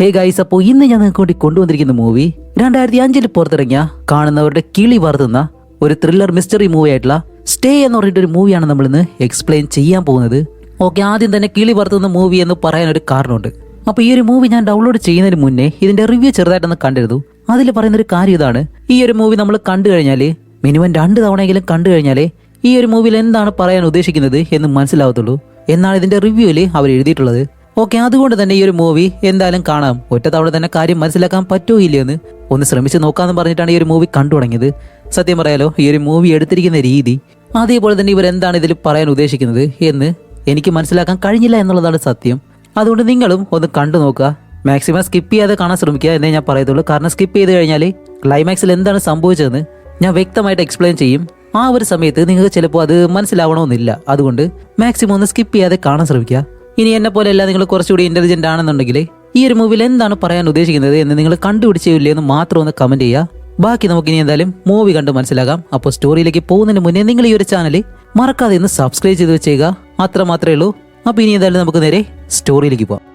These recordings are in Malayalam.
ഹേ ഗൈസ് അപ്പോൾ ഇന്ന് ഞാൻ നിങ്ങൾക്ക് വേണ്ടി കൊണ്ടുവന്നിരിക്കുന്ന മൂവി രണ്ടായിരത്തി അഞ്ചിൽ പുറത്തിറങ്ങിയ കാണുന്നവരുടെ കിളി വർത്തുന്ന ഒരു ത്രില്ലർ മിസ്റ്ററി മൂവി ആയിട്ടുള്ള സ്റ്റേ എന്ന് പറഞ്ഞിട്ടൊരു മൂവിയാണ് നമ്മൾ ഇന്ന് എക്സ്പ്ലെയിൻ ചെയ്യാൻ പോകുന്നത്. ഓക്കെ ആദ്യം തന്നെ കിളി വർത്തുന്ന മൂവി എന്ന് പറയാൻ ഒരു കാരണമുണ്ട്. അപ്പോൾ ഈ ഒരു മൂവി ഞാൻ ഡൗൺലോഡ് ചെയ്യുന്നതിന് മുന്നേ ഇതിന്റെ റിവ്യൂ ചെറുതായിട്ടൊന്ന് കണ്ടിരുന്നു. അതിൽ പറയുന്ന ഒരു കാര്യം ഇതാണ്. ഈ ഒരു മൂവി നമ്മൾ കണ്ടു കഴിഞ്ഞാൽ മിനിമം രണ്ട് തവണയെങ്കിലും കണ്ടു കഴിഞ്ഞാൽ ഈ ഒരു മൂവിയിൽ എന്താണ് പറയാൻ ഉദ്ദേശിക്കുന്നത് എന്ന് മനസ്സിലാവത്തുള്ളൂ. എന്നാണ് ഇതിന്റെ റിവ്യൂവിൽ അവർ എഴുതിയിട്ടുള്ളത്. ഓക്കെ അതുകൊണ്ട് തന്നെ ഈ ഒരു മൂവി എന്തായാലും കാണാം. ഒറ്റ തവണ തന്നെ കാര്യം മനസ്സിലാക്കാൻ പറ്റുമോ ഇല്ലയോ എന്ന് ഒന്ന് ശ്രമിച്ചു നോക്കാമെന്ന് പറഞ്ഞിട്ടാണ് ഈ ഒരു മൂവി കണ്ടു തുടങ്ങിയത് സത്യം പറയാലോ ഈ ഒരു മൂവി എടുത്തിരിക്കുന്ന രീതി അതേപോലെ തന്നെ ഇവർ എന്താണ് ഇതിൽ പറയാൻ ഉദ്ദേശിക്കുന്നത് എന്ന് എനിക്ക് മനസ്സിലാക്കാൻ കഴിഞ്ഞില്ല എന്നുള്ളതാണ് സത്യം. അതുകൊണ്ട് നിങ്ങളും ഒന്ന് കണ്ടു നോക്കുക. മാക്സിമം സ്കിപ്പ് ചെയ്യാതെ കാണാൻ ശ്രമിക്കുക എന്നേ ഞാൻ പറയത്തുള്ളൂ. കാരണം സ്കിപ്പ് ചെയ്ത് കഴിഞ്ഞാൽ ക്ലൈമാക്സിൽ എന്താണ് സംഭവിച്ചതെന്ന് ഞാൻ വ്യക്തമായിട്ട് എക്സ്പ്ലെയിൻ ചെയ്യും. ആ ഒരു സമയത്ത് നിങ്ങൾക്ക് ചിലപ്പോൾ അത് മനസ്സിലാവണമെന്നില്ല. അതുകൊണ്ട് മാക്സിമം ഒന്ന് സ്കിപ്പ് ചെയ്യാതെ കാണാൻ ശ്രമിക്കുക. ഇനി എന്നെ പോലെയല്ല നിങ്ങൾ കുറച്ചുകൂടി ഇന്റലിജന്റ് ആണെന്നുണ്ടെങ്കിൽ ഈ ഒരു മൂവിയിൽ എന്താണ് പറയാൻ ഉദ്ദേശിക്കുന്നത് എന്ന് നിങ്ങൾ കണ്ടുപിടിച്ചില്ലേ എന്ന് മാത്രം ഒന്ന് കമന്റ് ചെയ്യുക. ബാക്കി നമുക്ക് ഇനി എന്തായാലും മൂവി കണ്ട് മനസ്സിലാകാം. അപ്പോൾ സ്റ്റോറിയിലേക്ക് പോകുന്നതിന് മുന്നേ നിങ്ങൾ ഈ ഒരു ചാനൽ മറക്കാതെ ഒന്ന് സബ്സ്ക്രൈബ് ചെയ്ത് വെച്ചേക്കുക. അത്ര മാത്രമേ ഉള്ളൂ. അപ്പോൾ ഇനി എന്തായാലും നമുക്ക് നേരെ സ്റ്റോറിയിലേക്ക് പോകാം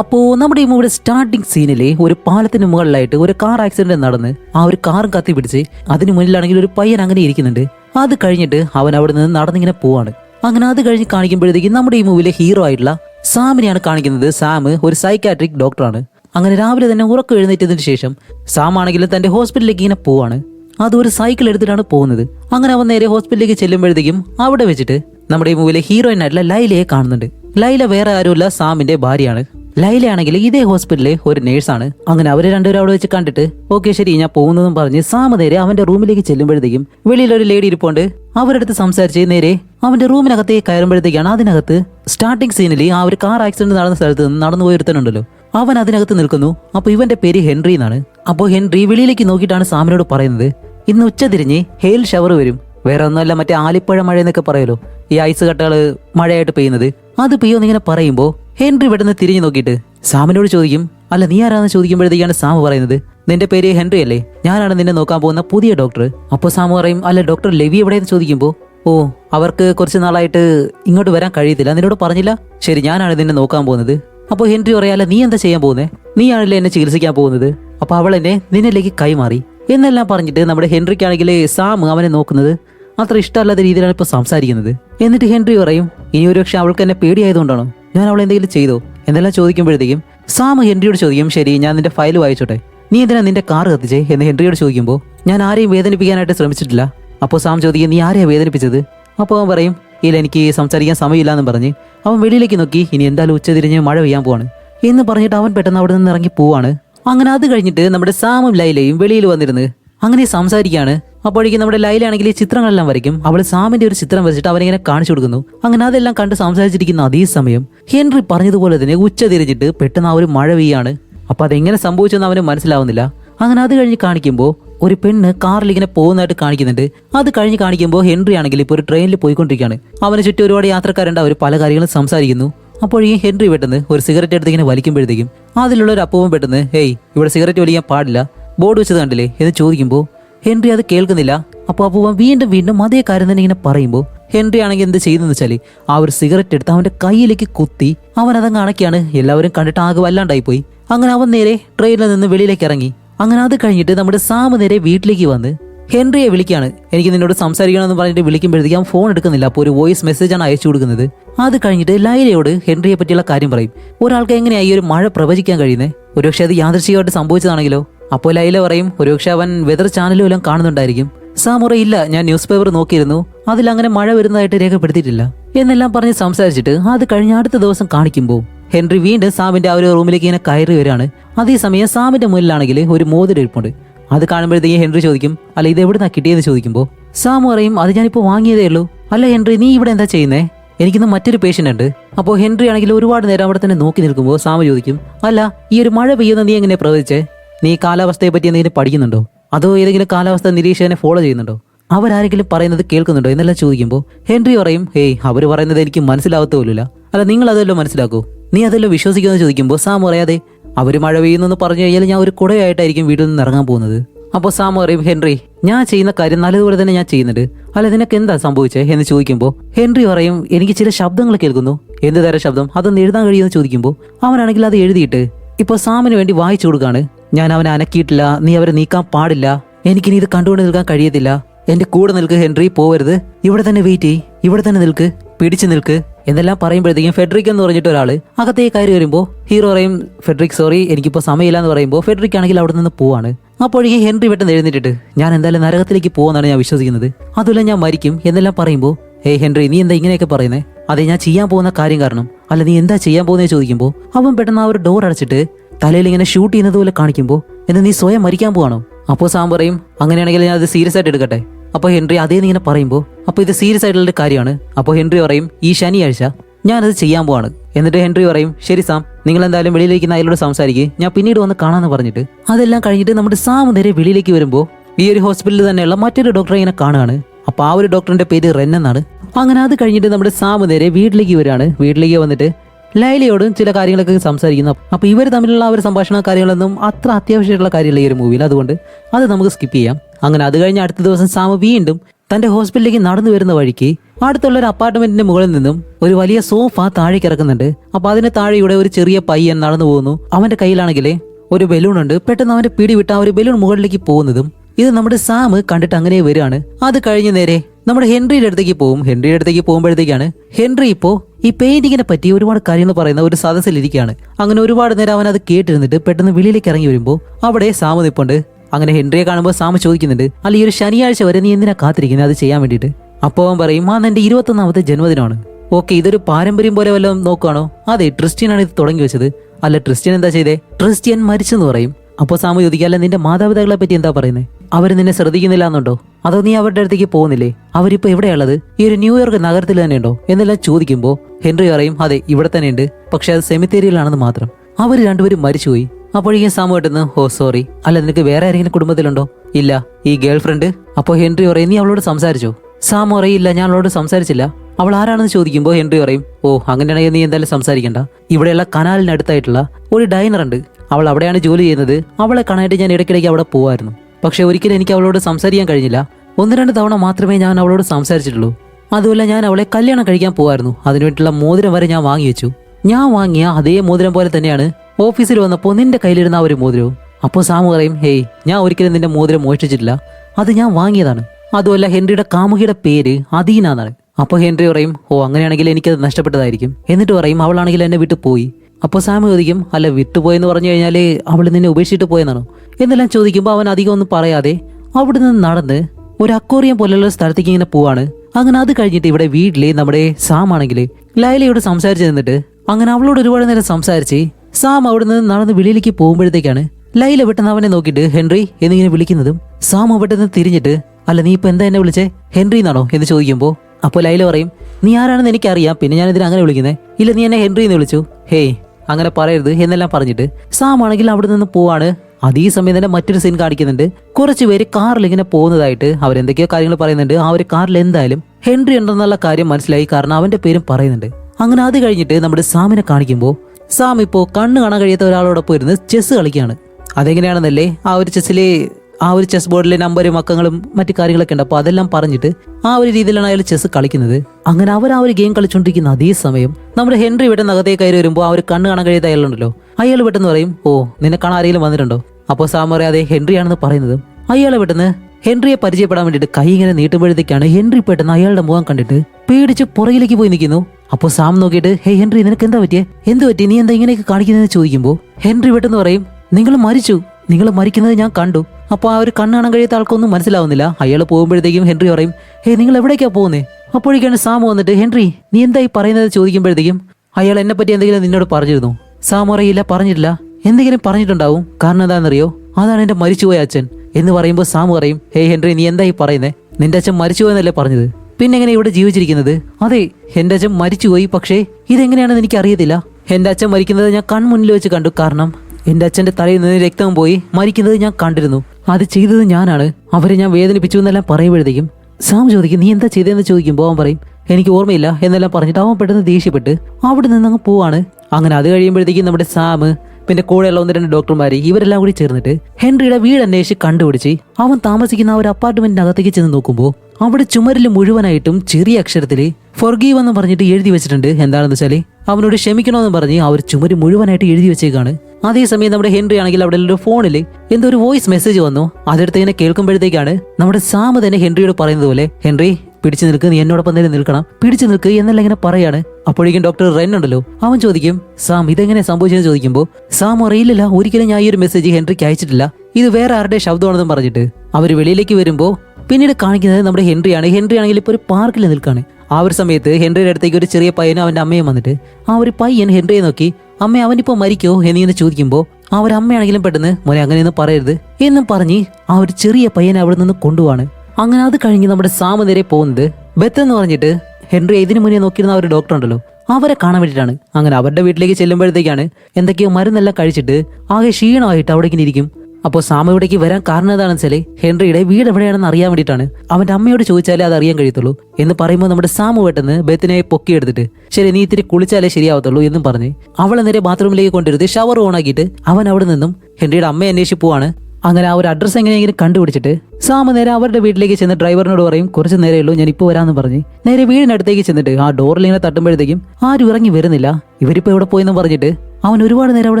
അപ്പോൾ നമ്മുടെ ഈ മൂവിയുടെ സ്റ്റാർട്ടിംഗ് സീനിലെ ഒരു പാലത്തിന് മുകളിലായിട്ട് ഒരു കാർ ആക്സിഡന്റ് നടന്ന് ആ ഒരു കാറും കത്തി പിടിച്ച് അതിന് മുന്നിലാണെങ്കിൽ ഒരു പയ്യൻ അങ്ങനെ ഇരിക്കുന്നുണ്ട്. അത് കഴിഞ്ഞിട്ട് അവൻ അവിടെ നിന്ന് നടന്നിങ്ങനെ പോവാണ്. അങ്ങനെ അത് കഴിഞ്ഞ് കാണിക്കുമ്പോഴത്തേക്കും നമ്മുടെ ഈ മൂവിയിലെ ഹീറോ ആയിട്ടുള്ള സാമിനെയാണ് കാണിക്കുന്നത്. സാം ഒരു സൈക്കാട്രിക് ഡോക്ടറാണ് അങ്ങനെ രാവിലെ തന്നെ ഉറക്കം എഴുന്നേറ്റതിന് ശേഷം സാം ആണെങ്കിലും തന്റെ ഹോസ്പിറ്റലിലേക്ക് ഇങ്ങനെ പോവാണ്. അത് ഒരു സൈക്കിൾ എടുത്തിട്ടാണ് പോകുന്നത്. അങ്ങനെ അവൻ നേരെ ഹോസ്പിറ്റലിലേക്ക് ചെല്ലുമ്പോഴത്തേക്കും അവിടെ വെച്ചിട്ട് നമ്മുടെ ഈ മൂവിയിലെ ഹീറോയിൻ ആയിട്ടുള്ള ലൈലയെ കാണുന്നുണ്ട്. ലൈല വേറെ ആരുമല്ല സാമിന്റെ ഭാര്യയാണ്. ലൈല ആണെങ്കിൽ ഇതേ ഹോസ്പിറ്റലിലെ ഒരു നേഴ്സാണ്. അങ്ങനെ അവർ രണ്ടുപേരും അവിടെ വെച്ച് കണ്ടിട്ട് ഓക്കെ ശരി ഞാൻ പോകുന്നതും പറഞ്ഞ് സാമ നേരെ അവന്റെ റൂമിലേക്ക് ചെല്ലുമ്പോഴത്തേക്കും വെളിയിൽ ഒരു ലേഡി ഇരിപ്പുണ്ട്. അവരടുത്ത് സംസാരിച്ച് നേരെ അവന്റെ റൂമിനകത്തേക്ക് കയറുമ്പോഴത്തേക്കാണ് അതിനകത്ത് സ്റ്റാർട്ടിംഗ് സീനിൽ ആ ഒരു കാർ ആക്സിഡന്റ് നടന്ന സ്ഥലത്ത് നിന്ന് നടന്നു പോയിരുത്തനുണ്ടല്ലോ അവൻ അതിനകത്ത് നിൽക്കുന്നു. അപ്പൊ ഇവന്റെ പേര് ഹെൻറി എന്നാണ്. അപ്പോൾ ഹെൻറി വെളിയിലേക്ക് നോക്കിയിട്ടാണ് സാമിനോട് പറയുന്നത്. ഇന്ന് ഉച്ച തിരിഞ്ഞ് ഹെയിൽ ഷവർ വരും. വേറെ ഒന്നുമല്ല മറ്റേ ആലിപ്പഴ മഴ എന്നൊക്കെ പറയലോ ഈ ഐസ് കട്ടകൾ മഴയായിട്ട് പെയ്യുന്നത്. അത് പിയോ ഇങ്ങനെ പറയുമ്പോ ഹെൻറി പെട്ടെന്ന് തിരിഞ്ഞു നോക്കിയിട്ട് സാമിനോട് ചോദിക്കും അല്ല നീ ആരാന്ന് ചോദിക്കുമ്പോഴത്തേക്കാണ് സാം പറയുന്നത്? നിന്റെ പേര് ഹെൻറി അല്ലേ? ഞാനാണ് നിന്നെ നോക്കാൻ പോകുന്ന പുതിയ ഡോക്ടർ. അപ്പോൾ സാമു പറയും അല്ല ഡോക്ടർ ലെവി എവിടെയെന്ന് ചോദിക്കുമ്പോൾ ഓ അവർക്ക് കുറച്ച് നാളായിട്ട് ഇങ്ങോട്ട് വരാൻ കഴിയത്തില്ല. നിന്നോട് പറഞ്ഞില്ല? ശരി ഞാനാണ് നിന്നെ നോക്കാൻ പോകുന്നത്. അപ്പോൾ ഹെൻറി പറയാല്ല നീ എന്താ ചെയ്യാൻ പോകുന്നത് നീയാണല്ലേ എന്നെ ചികിത്സിക്കാൻ പോകുന്നത്? അപ്പോൾ അവൾ എന്നെ നിന്നിലേക്ക് കൈമാറി. എന്നെല്ലാം പറഞ്ഞിട്ട് നമ്മുടെ ഹെൻറിക്കാണെങ്കിൽ സാം അവനെ നോക്കുന്നത് അത്ര ഇഷ്ടമല്ലാത്ത രീതിയിലാണ് ഇപ്പോൾ സംസാരിക്കുന്നത്. എന്നിട്ട് ഹെൻറി പറയും ഇനി ഒരു പക്ഷെ അവൾക്ക് എന്നെ പേടിയായതുകൊണ്ടാണോ? ഞാൻ അവളെ എന്തെങ്കിലും ചെയ്തോ? എന്നെല്ലാം ചോദിക്കുമ്പോഴത്തേക്കും സാം ഹെൻറിയോട് ചോദിക്കും ശരി ഞാൻ നിന്റെ ഫയൽ വായിച്ചോട്ടെ? നീ എന്തിനാ നിന്റെ കാർ കത്തിച്ചേ? എന്ന് ഹെൻറിയോട് ചോദിക്കുമ്പോൾ ഞാൻ ആരെയും വേദനിപ്പിക്കാനായിട്ട് ശ്രമിച്ചിട്ടില്ല. അപ്പോൾ സാം ചോദിക്കും നീ ആരെയാ വേദനിപ്പിച്ചത്? അപ്പോൾ അവൻ പറയും ഇല്ല എനിക്ക് സംസാരിക്കാൻ സമയമില്ല എന്ന് പറഞ്ഞ് അവൻ വെളിയിലേക്ക് നോക്കി ഇനി എന്തായാലും ഉച്ച തിരിഞ്ഞ് മഴ പെയ്യാൻ പോവാണ്. എന്ന് പറഞ്ഞിട്ട് അവൻ പെട്ടെന്ന് അവിടെ നിന്ന് ഇറങ്ങി പോവാണ്. അങ്ങനെ അത് കഴിഞ്ഞിട്ട് നമ്മുടെ സാമും ലൈലയും വെളിയിൽ വന്നിരുന്ന് അങ്ങനെ സംസാരിക്കുകയാണ്. അപ്പോഴേക്കും നമ്മുടെ ലൈലാണെങ്കിൽ ഈ ചിത്രങ്ങളെല്ലാം വരയ്ക്കും. അവൾ സാമിന്റെ ഒരു ചിത്രം വരച്ചിട്ട് അവനിങ്ങനെ കാണിച്ചു കൊടുക്കുന്നു. അങ്ങനെ അതെല്ലാം കണ്ട് സംസാരിച്ചിരിക്കുന്ന അതേ സമയം ഹെൻറി പറഞ്ഞതുപോലെ തന്നെ ഉച്ച തിരിഞ്ഞിട്ട് പെട്ടെന്ന് ആ ഒരു മഴ പെയ്യാണ്. അപ്പൊ അതെങ്ങനെ സംഭവിച്ചെന്ന് അവന് മനസ്സിലാവുന്നില്ല. അങ്ങനെ അത് കഴിഞ്ഞ് കാണിക്കുമ്പോൾ ഒരു പെണ്ണ് കാറിൽ ഇങ്ങനെ പോകുന്നതായിട്ട് കാണിക്കുന്നുണ്ട്. അത് കഴിഞ്ഞ് കാണിക്കുമ്പോൾ ഹെൻറി ആണെങ്കിൽ ഇപ്പോൾ ഒരു ട്രെയിനിൽ പോയിക്കൊണ്ടിരിക്കുകയാണ്. അവന് ചുറ്റും ഒരുപാട് യാത്രക്കാരുണ്ട്. അവർ പല കാര്യങ്ങളും സംസാരിക്കുന്നു. അപ്പോൾ ഈ ഹെൻറി പെട്ടെന്ന് ഒരു സിഗരറ്റ് എടുത്ത് ഇങ്ങനെ വലിക്കുമ്പോഴത്തേക്കും അതിലുള്ള ഒരു അപ്പവും പെട്ടെന്ന് ഹേയ് ഇവിടെ സിഗരറ്റ് വലിക്കാൻ പാടില്ല. ബോർഡ് വെച്ചത് കണ്ടില്ലേ? എന്ന് ചോദിക്കുമ്പോൾ ഹെൻറി അത് കേൾക്കുന്നില്ല. അപ്പോൾ അപ്പൂവൻ വീണ്ടും വീണ്ടും അതേ കാര്യം തന്നെ ഇങ്ങനെ പറയുമ്പോൾ ഹെൻറി ആണെങ്കിൽ എന്ത് ചെയ്യുന്നതെന്ന് വെച്ചാൽ ആ ഒരു സിഗരറ്റ് എടുത്ത് അവന്റെ കയ്യിലേക്ക് കുത്തി അവൻ അതങ്ങ് അണക്കിയാണ് എല്ലാവരും കണ്ടിട്ട് ആകെ വല്ലാണ്ടായി പോയി. അങ്ങനെ അവൻ നേരെ ട്രെയിനിൽ നിന്ന് വെളിയിലേക്ക് ഇറങ്ങി. അങ്ങനെ അത് കഴിഞ്ഞിട്ട് നമ്മുടെ സാമ് നേരെ വീട്ടിലേക്ക് വന്ന് ഹെൻറിയെ വിളിക്കുകയാണ് എനിക്ക് നിന്നോട് സംസാരിക്കണമെന്ന് പറഞ്ഞിട്ട് വിളിക്കുമ്പോഴത്തേക്ക് അവൻ ഫോൺ എടുക്കുന്നില്ല. അപ്പോൾ ഒരു വോയിസ് മെസ്സേജാണ് അയച്ചു കൊടുക്കുന്നത്. അത് കഴിഞ്ഞിട്ട് ലൈലയോട് ഹെൻറിയെ പറ്റിയുള്ള കാര്യം പറയും. ഒരാൾക്ക് എങ്ങനെയായി ഒരു മഴ പ്രവചിക്കാൻ കഴിയുന്നത് ഒരുപക്ഷെ അത് യാദൃശികമായിട്ട് സംഭവിച്ചതാണെങ്കിലോ? അപ്പോൾ ലൈല പറയും ഒരുപക്ഷെ അവൻ വെതർ ചാനലും കാണുന്നുണ്ടായിരിക്കും. സാമുറ ഇല്ല ഞാൻ ന്യൂസ് പേപ്പർ നോക്കിയിരുന്നു. അതിൽ അങ്ങനെ മഴ വരുന്നതായിട്ട് രേഖപ്പെടുത്തിയിട്ടില്ല. എന്നെല്ലാം പറഞ്ഞ് സംസാരിച്ചിട്ട് അത് കഴിഞ്ഞ അടുത്ത ദിവസം കാണിക്കുമ്പോൾ ഹെൻറി വീണ്ടും സാമിന്റെ ആ ഒരു റൂമിലേക്ക് ഇങ്ങനെ കയറി വരികയാണ്. അതേസമയം സാമിന്റെ മുന്നിലാണെങ്കിൽ ഒരു മോതിരം ഇരിപ്പുണ്ട്. അത് കാണുമ്പോഴത്തേക്ക് ഹെൻറി ചോദിക്കും അല്ല ഇത് എവിടുന്നാ കിട്ടിയെന്ന് ചോദിക്കുമ്പോൾ സാമു പറയും അത് ഞാനിപ്പോൾ വാങ്ങിയതേ ഉള്ളൂ. അല്ല ഹെൻറി നീ ഇവിടെ എന്താ ചെയ്യുന്നേ? എനിക്കിന്ന് മറ്റൊരു പേഷ്യന്റ് ഉണ്ട്. അപ്പോൾ ഹെൻറി ആണെങ്കിൽ ഒരുപാട് നേരം അവിടെ തന്നെ നോക്കി നിൽക്കുമ്പോൾ സാമു ചോദിക്കും അല്ല ഈ ഒരു മഴ പെയ്യുന്ന നീ എങ്ങനെ പ്രവചിച്ചേ? നീ കാലാവസ്ഥയെ പറ്റി എന്തെങ്കിലും പഠിക്കുന്നുണ്ടോ? അതോ ഏതെങ്കിലും കാലാവസ്ഥ നിരീക്ഷകനെ ഫോളോ ചെയ്യുന്നുണ്ടോ? അവരാരെങ്കിലും പറയുന്നത് കേൾക്കുന്നുണ്ടോ എന്നെല്ലാം ചോദിക്കുമ്പോൾ ഹെൻറി പറയും ഹേയ് അവർ പറയുന്നത് എനിക്ക് മനസ്സിലാവത്തുമില്ല അല്ല നിങ്ങൾ അതെല്ലാം മനസ്സിലാക്കൂ. നീ അതെല്ലാം വിശ്വസിക്കുമെന്ന് ചോദിക്കുമ്പോൾ സാം പറയാതെ അവർ മഴ പെയ്യുന്നെന്ന് പറഞ്ഞു കഴിഞ്ഞാൽ ഞാൻ ഒരു കുടയായിട്ടായിരിക്കും വീട്ടിൽ നിന്ന് ഇറങ്ങാൻ പോകുന്നത്. അപ്പോൾ സാം പറയും ഹെൻറി ഞാൻ ചെയ്യുന്ന കാര്യം നല്ലതുപോലെ തന്നെ ഞാൻ ചെയ്യുന്നുണ്ട്. അല്ല നിനക്ക് എന്താ സംഭവിച്ചേ? എന്ന് ചോദിക്കുമ്പോൾ ഹെൻറി പറയും എനിക്ക് ചില ശബ്ദങ്ങൾ കേൾക്കുന്നു. എന്ത് തരം ശബ്ദം? അതൊന്ന് എഴുതാൻ കഴിയുമെന്ന് ചോദിക്കുമ്പോൾ അവനാണെങ്കിൽ അത് എഴുതിയിട്ട് ഇപ്പോൾ സാമിന് വേണ്ടി വായിച്ചു കൊടുക്കാണ്. ഞാൻ അവനെ അനക്കിയിട്ടില്ല നീ അവരെ നീക്കാൻ പാടില്ല. എനിക്കിനി ഇത് കണ്ടുകൊണ്ട് നിൽക്കാൻ കഴിയത്തില്ല. എന്റെ കൂടെ നിൽക്ക് ഹെൻറി പോവരുത്. ഇവിടെ തന്നെ വെയിറ്റ് ചെയ് ഇവിടെ തന്നെ നിൽക്ക്. പിടിച്ചു നിൽക്ക്. എന്നെല്ലാം പറയുമ്പോഴത്തേക്കും ഫെഡറിക് എന്ന് പറഞ്ഞിട്ട് ഒരാൾ അകത്തേക്ക് കയറി വരുമ്പോൾ ഹീറോ പറയും ഫെഡറിക് സോറി എനിക്കിപ്പോൾ സമയമില്ല എന്ന് പറയുമ്പോൾ ഫെഡറിക് ആണെങ്കിൽ അവിടെ നിന്ന് പോവാണ്. അപ്പോഴേക്കും ഹെൻറി പെട്ടെന്ന് എഴുന്നേറ്റിട്ട് ഞാൻ എന്തായാലും നരകത്തിലേക്ക് പോകുമെന്നാണ് ഞാൻ വിശ്വസിക്കുന്നത്. അതുമല്ല ഞാൻ മരിക്കും. എന്നെല്ലാം പറയുമ്പോൾ ഏയ് ഹെൻറി നീ എന്താ ഇങ്ങനെയൊക്കെ പറയുന്നത് അതെ ഞാൻ ചെയ്യാൻ പോകുന്ന കാര്യം കാരണം. അല്ല നീ എന്താ ചെയ്യാൻ പോകുന്നത് ചോദിക്കുമ്പോൾ അവൻ പെട്ടെന്ന് ആ ഒരു ഡോർ അടച്ചിട്ട് തലയിൽ ഇങ്ങനെ ഷൂട്ട് ചെയ്യുന്നത് പോലെ കാണിക്കുമ്പോൾ എന്ന് നീ സ്വയം മരിക്കാൻ പോവാണോ? അപ്പോൾ സാം പറയും അങ്ങനെയാണെങ്കിൽ ഞാൻ അത് സീരിയസ് ആയിട്ട് എടുക്കട്ടെ. അപ്പോൾ ഹെൻറി അതേ നീ ഇങ്ങനെ പറയുമ്പോൾ അപ്പോൾ ഇത് സീരിയസ് ആയിട്ടുള്ള ഒരു കാര്യമാണ്. അപ്പോൾ ഹെൻറി പറയും ഈ ശനിയാഴ്ച ഞാനത് ചെയ്യാൻ പോവാണ്. എന്നിട്ട് ഹെൻറി പറയും ശരി സാം നിങ്ങൾ എന്തായാലും വെളിയിലേക്ക് അയാളോട് സംസാരിക്കുക ഞാൻ പിന്നീട് വന്ന് കാണാമെന്ന് പറഞ്ഞിട്ട്. അതെല്ലാം കഴിഞ്ഞിട്ട് നമ്മുടെ സാം നേരെ വെളിയിലേക്ക് വരുമ്പോൾ ഈ ഒരു ഹോസ്പിറ്റലിൽ തന്നെയുള്ള മറ്റൊരു ഡോക്ടറെ ഇങ്ങനെ കാണുകയാണ്. അപ്പോൾ ആ ഒരു ഡോക്ടറിന്റെ പേര് റെൻ എന്നാണ്. അങ്ങനെ അത് കഴിഞ്ഞിട്ട് നമ്മുടെ സാം നേരെ വീട്ടിലേക്ക് വരികയാണ്. വീട്ടിലേക്ക് വന്നിട്ട് ലൈലയോടും ചില കാര്യങ്ങളൊക്കെ സംസാരിക്കുന്നു. അപ്പൊ ഇവർ തമ്മിലുള്ള ആ ഒരു സംഭാഷണ കാര്യങ്ങളൊന്നും അത്ര അത്യാവശ്യമായിട്ടുള്ള കാര്യമില്ല ഈ ഒരു മൂവിയിൽ അതുകൊണ്ട് അത് നമുക്ക് സ്കിപ്പ് ചെയ്യാം. അങ്ങനെ അത് കഴിഞ്ഞ് അടുത്ത ദിവസം സാമ വീണ്ടും തന്റെ ഹോസ്പിറ്റലിലേക്ക് നടന്നു വരുന്ന വഴിക്ക് അടുത്തുള്ള ഒരു അപ്പാർട്ട്മെന്റിന്റെ മുകളിൽ നിന്നും ഒരു വലിയ സോഫ താഴേക്ക് ഇറക്കുന്നുണ്ട്. അപ്പൊ അതിന് താഴെയുടെ ഒരു ചെറിയ പയ്യൻ നടന്നു പോകുന്നു. അവന്റെ കയ്യിലാണെങ്കിലേ ഒരു ബലൂൺ ഉണ്ട്. പെട്ടെന്ന് അവന്റെ പിടി വിട്ട് ആ ഒരു ബലൂൺ മുകളിലേക്ക് പോകുന്നതും ഇത് നമ്മുടെ സാം കണ്ടിട്ട് അങ്ങനെ വരികയാണ്. അത് കഴിഞ്ഞ് നേരെ നമ്മുടെ ഹെൻറിയുടെ അടുത്തേക്ക് പോകും ഹെൻറിയുടെ അടുത്തേക്ക് പോകുമ്പോഴത്തേക്കാണ് ഹെൻറി ഇപ്പോ ഈ പെയിന്റിങ്ങിനെ പറ്റി ഒരുപാട് കാര്യങ്ങൾ പറയുന്ന ഒരു സദസ്സിലിരിക്കുകയാണ് അങ്ങനെ ഒരുപാട് നേരം അവൻ അത് കേട്ടിരുന്നിട്ട് പെട്ടെന്ന് വെളിയിലേക്ക് ഇറങ്ങി വരുമ്പോൾ അവിടെ സാമ നിപ്പുണ്ട്. അങ്ങനെ ഹെൻറിയെ കാണുമ്പോൾ സാമ ചോദിക്കുന്നുണ്ട് അല്ല ഈ ഒരു ശനിയാഴ്ച വരെ നീ എന്തിനാ കാത്തിരിക്കുന്നത് അത് ചെയ്യാൻ വേണ്ടിയിട്ട്. അപ്പോൾ അവൻ പറയും ആ എന്റെ ഇരുപത്തൊന്നാമത്തെ ജന്മദിനമാണ്. ഓക്കെ ഇതൊരു പാരമ്പര്യം പോലെ വല്ലതും നോക്കുകയാണോ അതെ ട്രിസ്റ്റിയനാണ് ഇത് തുടങ്ങി വെച്ചത്. അല്ല ട്രിസ്റ്റിയൻ എന്താ ചെയ്തേ? ട്രിസ്റ്റിയൻ മരിച്ചെന്ന് പറയും. അപ്പോൾ സാമ ചോദിക്കുക അല്ല നിന്റെ മാതാപിതാക്കളെ പറ്റി എന്താ പറയുന്നത് അവർ നിന്നെ ശ്രദ്ധിക്കുന്നില്ല എന്നുണ്ടോ അതോ നീ അവരുടെ അടുത്തേക്ക് പോകുന്നില്ലേ? അവരിപ്പോ എവിടെയുള്ളത് ഈ ഒരു ന്യൂയോർക്ക് നഗരത്തിൽ തന്നെ ഉണ്ടോ എന്നെല്ലാം ചോദിക്കുമ്പോൾ ഹെൻറി പറയും അതെ ഇവിടെ തന്നെ ഉണ്ട് പക്ഷെ അത് സെമിത്തേരിയിലാണെന്ന് മാത്രം. അവർ രണ്ടുപേരും മരിച്ചുപോയി. അപ്പോഴേക്കും സാമു കേട്ടെന്ന് ഓ സോറി. അല്ല നിനക്ക് വേറെ ആരെങ്കിലും കുടുംബത്തിലുണ്ടോ? ഇല്ല ഈ ഗേൾ ഫ്രണ്ട് അപ്പോൾ ഹെൻറി പറയും നീ അവളോട് സംസാരിച്ചോ? സാമു അറിയില്ല ഞാൻ അവളോട് സംസാരിച്ചില്ല. അവൾ ആരാണെന്ന് ചോദിക്കുമ്പോൾ ഹെൻറി പറയും ഓ അങ്ങനെയാണെങ്കിൽ നീ എന്തായാലും സംസാരിക്കണ്ട. ഇവിടെയുള്ള കനാലിനടുത്തായിട്ടുള്ള ഒരു ഡൈനർ ഉണ്ട് അവൾ അവിടെയാണ് ജോലി ചെയ്യുന്നത്. അവളെ കാണാനായിട്ട് ഞാൻ ഇടയ്ക്കിടയ്ക്ക് അവിടെ പോവായിരുന്നു. പക്ഷെ ഒരിക്കലും എനിക്ക് അവളോട് സംസാരിക്കാൻ കഴിഞ്ഞില്ല. ഒന്ന് രണ്ട് തവണ മാത്രമേ ഞാൻ അവളോട് സംസാരിച്ചിട്ടുള്ളൂ. അതുമല്ല ഞാൻ അവളെ കല്യാണം കഴിക്കാൻ പോകായിരുന്നു അതിനുവേണ്ടിയുള്ള മോതിരം വരെ ഞാൻ വാങ്ങി വെച്ചു. ഞാൻ വാങ്ങിയ അതേ മോതിരം പോലെ തന്നെയാണ് ഓഫീസിൽ വന്നപ്പോൾ നിന്റെ കയ്യിലിരുന്ന ആ ഒരു മോതിരവും. അപ്പോൾ സാമു പറയും ഹേയ് ഞാൻ ഒരിക്കലും നിന്റെ മോതിരം മോഷ്ടിച്ചിട്ടില്ല. അത് ഞാൻ വാങ്ങിയതാണ്. അതുമല്ല ഹെൻറിയുടെ കാമുകിയുടെ പേര് അദീന എന്നാണ് അപ്പോൾ ഹെൻറി പറയും ഓ അങ്ങനെയാണെങ്കിൽ എനിക്കത് നഷ്ടപ്പെട്ടതായിരിക്കും. എന്നിട്ട് പറയും അവളാണെങ്കിൽ എന്നെ വിട്ടു പോയി. അപ്പോൾ സാം ചോദിക്കും അല്ല വിട്ടുപോയെന്ന് പറഞ്ഞു കഴിഞ്ഞാൽ അവൾ നിന്നെ ഉപേക്ഷിച്ചിട്ട് പോയെന്നാണോ? എന്നെല്ലാം ചോദിക്കുമ്പോൾ അവൻ അധികം ഒന്നും പറയാതെ അവിടെ നിന്ന് നടന്ന് ഒരു അക്കോറിയം പോലെയുള്ള സ്ഥലത്തേക്ക് ഇങ്ങനെ പോവാണ്. അങ്ങനെ അത് കഴിഞ്ഞിട്ട് ഇവിടെ വീട്ടിൽ നമ്മുടെ സാം ആണെങ്കിൽ ലൈലയോട് സംസാരിച്ചു നിന്നിട്ട് അങ്ങനെ അവളോട് ഒരുപാട് നേരം സംസാരിച്ച് സാം അവിടെ നിന്ന് നടന്ന് വെളിയിലേക്ക് പോകുമ്പോഴത്തേക്കാണ് ലൈല പെട്ടെന്ന് അവനെ നോക്കിയിട്ട് ഹെൻറി എന്നിങ്ങനെ വിളിക്കുന്നതും സാം പെട്ടെന്ന് തിരിഞ്ഞിട്ട് അല്ല നീ ഇപ്പൊ എന്താ എന്നെ വിളിച്ചേ? ഹെൻറി എന്നാണോ? എന്ന് ചോദിക്കുമ്പോൾ അപ്പോൾ ലൈല പറയും നീ ആരാണെന്ന് എനിക്കറിയാം പിന്നെ ഞാൻ ഇതിനെ അങ്ങനെ വിളിക്കുന്നത് ഇല്ല നീ എന്നെ ഹെൻറി എന്ന് വിളിച്ചു. ഹേയ് അങ്ങനെ പറയരുത് എന്നെല്ലാം പറഞ്ഞിട്ട്. സാം ആണെങ്കിൽ അവിടെ നിന്ന് പോവാണ്. അതേ സമയം തന്നെ മറ്റൊരു സീൻ കാണിക്കുന്നുണ്ട്. കുറച്ചു പേര് കാറിൽ ഇങ്ങനെ പോകുന്നതായിട്ട് അവരെന്തൊക്കെയോ കാര്യങ്ങൾ പറയുന്നുണ്ട്. ആ ഒരു കാറിൽ എന്തായാലും ഹെൻറി ഉണ്ടെന്നുള്ള കാര്യം മനസ്സിലായി. കാരണം അവന്റെ പേരും പറയുന്നുണ്ട്. അങ്ങനെ അത് കഴിഞ്ഞിട്ട് നമ്മുടെ സാമിനെ കാണിക്കുമ്പോൾ സാം ഇപ്പോൾ കണ്ണ് കാണാൻ കഴിയാത്ത ഒരാളോടൊപ്പം ഇരുന്ന് ചെസ് കളിക്കുകയാണ്. അതെങ്ങനെയാണെന്നല്ലേ? ആ ഒരു ചെസ്സിലെ ആ ഒരു ചെസ് ബോർഡിലെ നമ്പരും അക്കങ്ങളും മറ്റു കാര്യങ്ങളൊക്കെ ഉണ്ട്. അപ്പോൾ അതെല്ലാം പറഞ്ഞിട്ട് ആ ഒരു രീതിയിലാണ് അയാൾ ചെസ് കളിക്കുന്നത്. അങ്ങനെ അവർ ആ ഒരു ഗെയിം കളിച്ചുകൊണ്ടിരിക്കുന്ന അതേ സമയം നമ്മുടെ ഹെൻറി പെട്ടെന്ന് നഗതയെ കയറി വരുമ്പോൾ ആ ഒരു കണ്ണ് കാണാൻ കഴിയാത്ത അയാളുണ്ടല്ലോ. അയാൾ പെട്ടെന്ന് പറയും ഓ നിന്നെ കാണാൻ ആരെങ്കിലും വന്നിട്ടുണ്ടോ? അപ്പോൾ സാം പറയാതെ ഹെൻറി ഹെൻറിയാണെന്ന് പറയുന്നത്. അയാളെ പെട്ടെന്ന് ഹെൻറിയെ പരിചയപ്പെടാൻ വേണ്ടിയിട്ട് കൈ ഇങ്ങനെ നീട്ടുമ്പോഴത്തേക്കാണ് ഹെൻറി പെട്ടെന്ന് അയാളുടെ മുഖം കണ്ടിട്ട് പേടിച്ച് പുറകിലേക്ക് പോയി നിൽക്കുന്നു. അപ്പോൾ സാം നോക്കിയിട്ട് ഹേ ഹെൻറി നിനക്ക് എന്താ പറ്റിയേ? എന്ത് പറ്റി? നീ എന്താ ഇങ്ങനെയൊക്കെ കാണിക്കുന്നതെന്ന് ചോദിക്കുമ്പോൾ ഹെൻറി പെട്ടെന്ന് പറയും നിങ്ങൾ മരിച്ചു. നിങ്ങൾ മരിക്കുന്നത് ഞാൻ കണ്ടു. അപ്പോൾ ആ ഒരു കണ്ണ് കാണാൻ കഴിയാത്ത ആൾക്കൊന്നും മനസ്സിലാവുന്നില്ല. അയാൾ പോകുമ്പോഴത്തേക്കും ഹെൻറി പറയും ഹേ നിങ്ങൾ എവിടേക്കാ പോകുന്നേ? അപ്പോഴേക്കാണ് സാം വന്നിട്ട് ഹെൻറി നീ എന്തായി പറയുന്നത്? ചോദിക്കുമ്പോഴത്തേക്കും അയാൾ എന്നെ പറ്റി എന്തെങ്കിലും നിന്നോട് പറഞ്ഞിരുന്നു. സാം അറിയില്ല പറഞ്ഞിട്ടില്ല. എന്തെങ്കിലും പറഞ്ഞിട്ടുണ്ടാവും. കാരണം എന്താണെന്നറിയോ? അതാണ് എന്റെ മരിച്ചുപോയ അച്ഛൻ എന്ന് പറയുമ്പോൾ സാം പറയും ഹേ ഹെൻറി നീ എന്തായി പറയുന്നേ? നിന്റെ അച്ഛൻ മരിച്ചുപോയെന്നല്ലേ പറഞ്ഞത്? പിന്നെ എങ്ങനെ ഇവിടെ ജീവിച്ചിരിക്കുന്നത്? അതെ എന്റെ അച്ഛൻ മരിച്ചുപോയി പക്ഷേ ഇതെങ്ങനെയാണെന്ന് എനിക്ക് അറിയത്തില്ല എന്റെ അച്ഛൻ മരിക്കുന്നത് ഞാൻ കൺമുന്നിൽ വെച്ച് കണ്ടു. കാരണം എന്റെ അച്ഛന്റെ തലയിൽ നിന്ന് രക്തം പോയി മരിക്കുന്നത് ഞാൻ കണ്ടിരുന്നു. അത് ചെയ്തത് ഞാനാണ്. അവരെ ഞാൻ വേദനിപ്പിച്ചു എന്നെല്ലാം പറയുമ്പോഴത്തേക്കും സാം ചോദിക്കും നീ എന്താ ചെയ്തതെന്ന് ചോദിക്കുമ്പോൾ അവൻ പറയും. എനിക്ക് ഓർമ്മയില്ല എന്നെല്ലാം പറഞ്ഞിട്ട് അവൻ പെട്ടെന്ന് ദേഷ്യപ്പെട്ട് അവിടെ നിന്ന് അങ്ങ് പോവാണ്. അങ്ങനെ അത് കഴിയുമ്പോഴത്തേക്കും നമ്മുടെ സാം പിന്നെ കൂടെയുള്ള ഒന്ന് രണ്ട് ഡോക്ടർമാര് ഇവരെല്ലാം കൂടി ചേർന്നിട്ട് ഹെൻറിയുടെ വീട് അന്വേഷിച്ച് കണ്ടുപിടിച്ച് അവൻ താമസിക്കുന്ന ആ ഒരു അപ്പാർട്ട്മെന്റിനകത്തേക്ക് ചെന്ന് നോക്കുമ്പോൾ അവിടെ ചുമരിൽ മുഴുവനായിട്ടും ചെറിയ അക്ഷരത്തിൽ ഫൊർഗീവ് എന്ന് പറഞ്ഞിട്ട് എഴുതി വെച്ചിട്ടുണ്ട്. എന്താണെന്ന് വെച്ചാൽ അവനോട് ക്ഷമിക്കണമെന്ന് പറഞ്ഞ് ഒരു ചുമര് മുഴുവനായിട്ട് എഴുതി വെച്ചേക്കാണ്. അതേസമയം നമ്മുടെ ഹെൻറി ആണെങ്കിൽ അവിടെ ഒരു ഫോണിൽ എന്തോ ഒരു വോയിസ് മെസ്സേജ് വന്നു. അതെടുത്ത് ഇങ്ങനെ കേൾക്കുമ്പോഴത്തേക്കാണ് നമ്മുടെ സാമ തന്നെ ഹെൻറിയോട് പറയുന്നത് പോലെ ഹെൻറി പിടിച്ചു നിൽക്ക് നീ എന്നോടൊപ്പം തന്നെ നിൽക്കണം. പിടിച്ചു നിൽക്ക് എന്നെല്ലാം ഇങ്ങനെ പറയാണ്. അപ്പോഴേക്കും ഡോക്ടർ റെൻ ഉണ്ടല്ലോ. അവൻ ചോദിക്കും സാം ഇതെങ്ങനെ സംഭവിച്ചെന്ന് ചോദിക്കുമ്പോൾ സാം അറിയില്ലല്ല ഒരിക്കലും ഞാൻ ഈ ഒരു മെസ്സേജ് ഹെൻറിക്ക് അയച്ചിട്ടില്ല. ഇത് വേറെ ആരുടെ ശബ്ദമാണെന്നും പറഞ്ഞിട്ട്. അവർ വെളിയിലേക്ക് വരുമ്പോൾ പിന്നീട് കാണിക്കുന്നത് നമ്മുടെ ഹെൻറിയാണ്. ഹെൻറി ആണെങ്കിൽ ഇപ്പോൾ ഒരു പാർക്കിൽ നിൽക്കാണ്. ആ ഒരു സമയത്ത് ഹെൻറിയുടെ അടുത്തേക്ക് ഒരു ചെറിയ പയ്യനും അവന്റെ അമ്മയും വന്നിട്ട് ആ ഒരു പയ്യൻ ഹെൻറിയെ നോക്കി. അമ്മ അവനിപ്പോ മരിക്കോ? എന്നിങ്ങനെ ചോദിക്കുമ്പോൾ ആ ഒരു അമ്മയാണെങ്കിലും പെട്ടെന്ന് മോനെ അങ്ങനെയൊന്നും പറയരുത് എന്നും പറഞ്ഞ് ആ ഒരു ചെറിയ പയ്യനെ അവിടെ നിന്ന് കൊണ്ടുപോവാണ്. അങ്ങനെ അത് കഴിഞ്ഞ് നമ്മുടെ സാമ നേരെ പോകുന്നത് ബെത്ത് എന്ന് പറഞ്ഞിട്ട് ഹെൻറി ഇതിനു മുന്നേ നോക്കിയിരുന്ന ഒരു ഡോക്ടർ ഉണ്ടല്ലോ. അവരെ കാണാൻ വേണ്ടിയിട്ടാണ്. അങ്ങനെ അവരുടെ വീട്ടിലേക്ക് ചെല്ലുമ്പോഴത്തേക്കാണ് എന്തൊക്കെയോ മരുന്നെല്ലാം കഴിച്ചിട്ട് ആകെ ക്ഷീണമായിട്ട് അവിടെ ഇങ്ങനെ ഇരിക്കും. അപ്പോൾ സാമ ഇവിടേക്ക് വരാൻ കാരണം എന്താണെന്ന് വെച്ചാൽ ഹെൻറിയുടെ വീട് എവിടെയാണെന്ന് അറിയാൻ വേണ്ടിയിട്ടാണ്. അവന്റെ അമ്മയോട് ചോദിച്ചാലേ അത് അറിയാൻ കഴിയത്തുള്ളൂ എന്ന് പറയുമ്പോൾ നമ്മുടെ സാമു പെട്ടെന്ന് ബെത്തിനെ പൊക്കിയെടുത്തിട്ട് ശരി നീ ഇത്തിരി കുളിച്ചാലേ ശരിയാവത്തുള്ളൂ എന്നും പറഞ്ഞ് അവളെ നേരെ ബാത്റൂമിലേക്ക് കൊണ്ടുവരുത് ഷവർ ഓൺ ആക്കിയിട്ട് അവൻ അവിടെ നിന്നും ഹെൻറിയുടെ അമ്മയെ അന്വേഷിച്ച് പോവാണ്. അങ്ങനെ ആ ഒരു അഡ്രസ്സ് എങ്ങനെയെങ്കിലും കണ്ടുപിടിച്ചിട്ട് സാമ നേരെ അവരുടെ വീട്ടിലേക്ക് ചെന്ന് ഡ്രൈവറിനോട് പറയും കുറച്ച് നേരമേ ഉള്ളൂ ഞാൻ ഇപ്പോൾ വരാമെന്ന് പറഞ്ഞ്. നേരെ വീടിനടുത്തേക്ക് ചെന്നിട്ട് ആ ഡോറിൽ ഇങ്ങനെ തട്ടുമ്പോഴത്തേക്കും ആരും ഇറങ്ങി വരുന്നില്ല. ഇവരിപ്പോ എവിടെ പോയെന്ന് പറഞ്ഞിട്ട് അവൻ ഒരുപാട് നേരം അവിടെ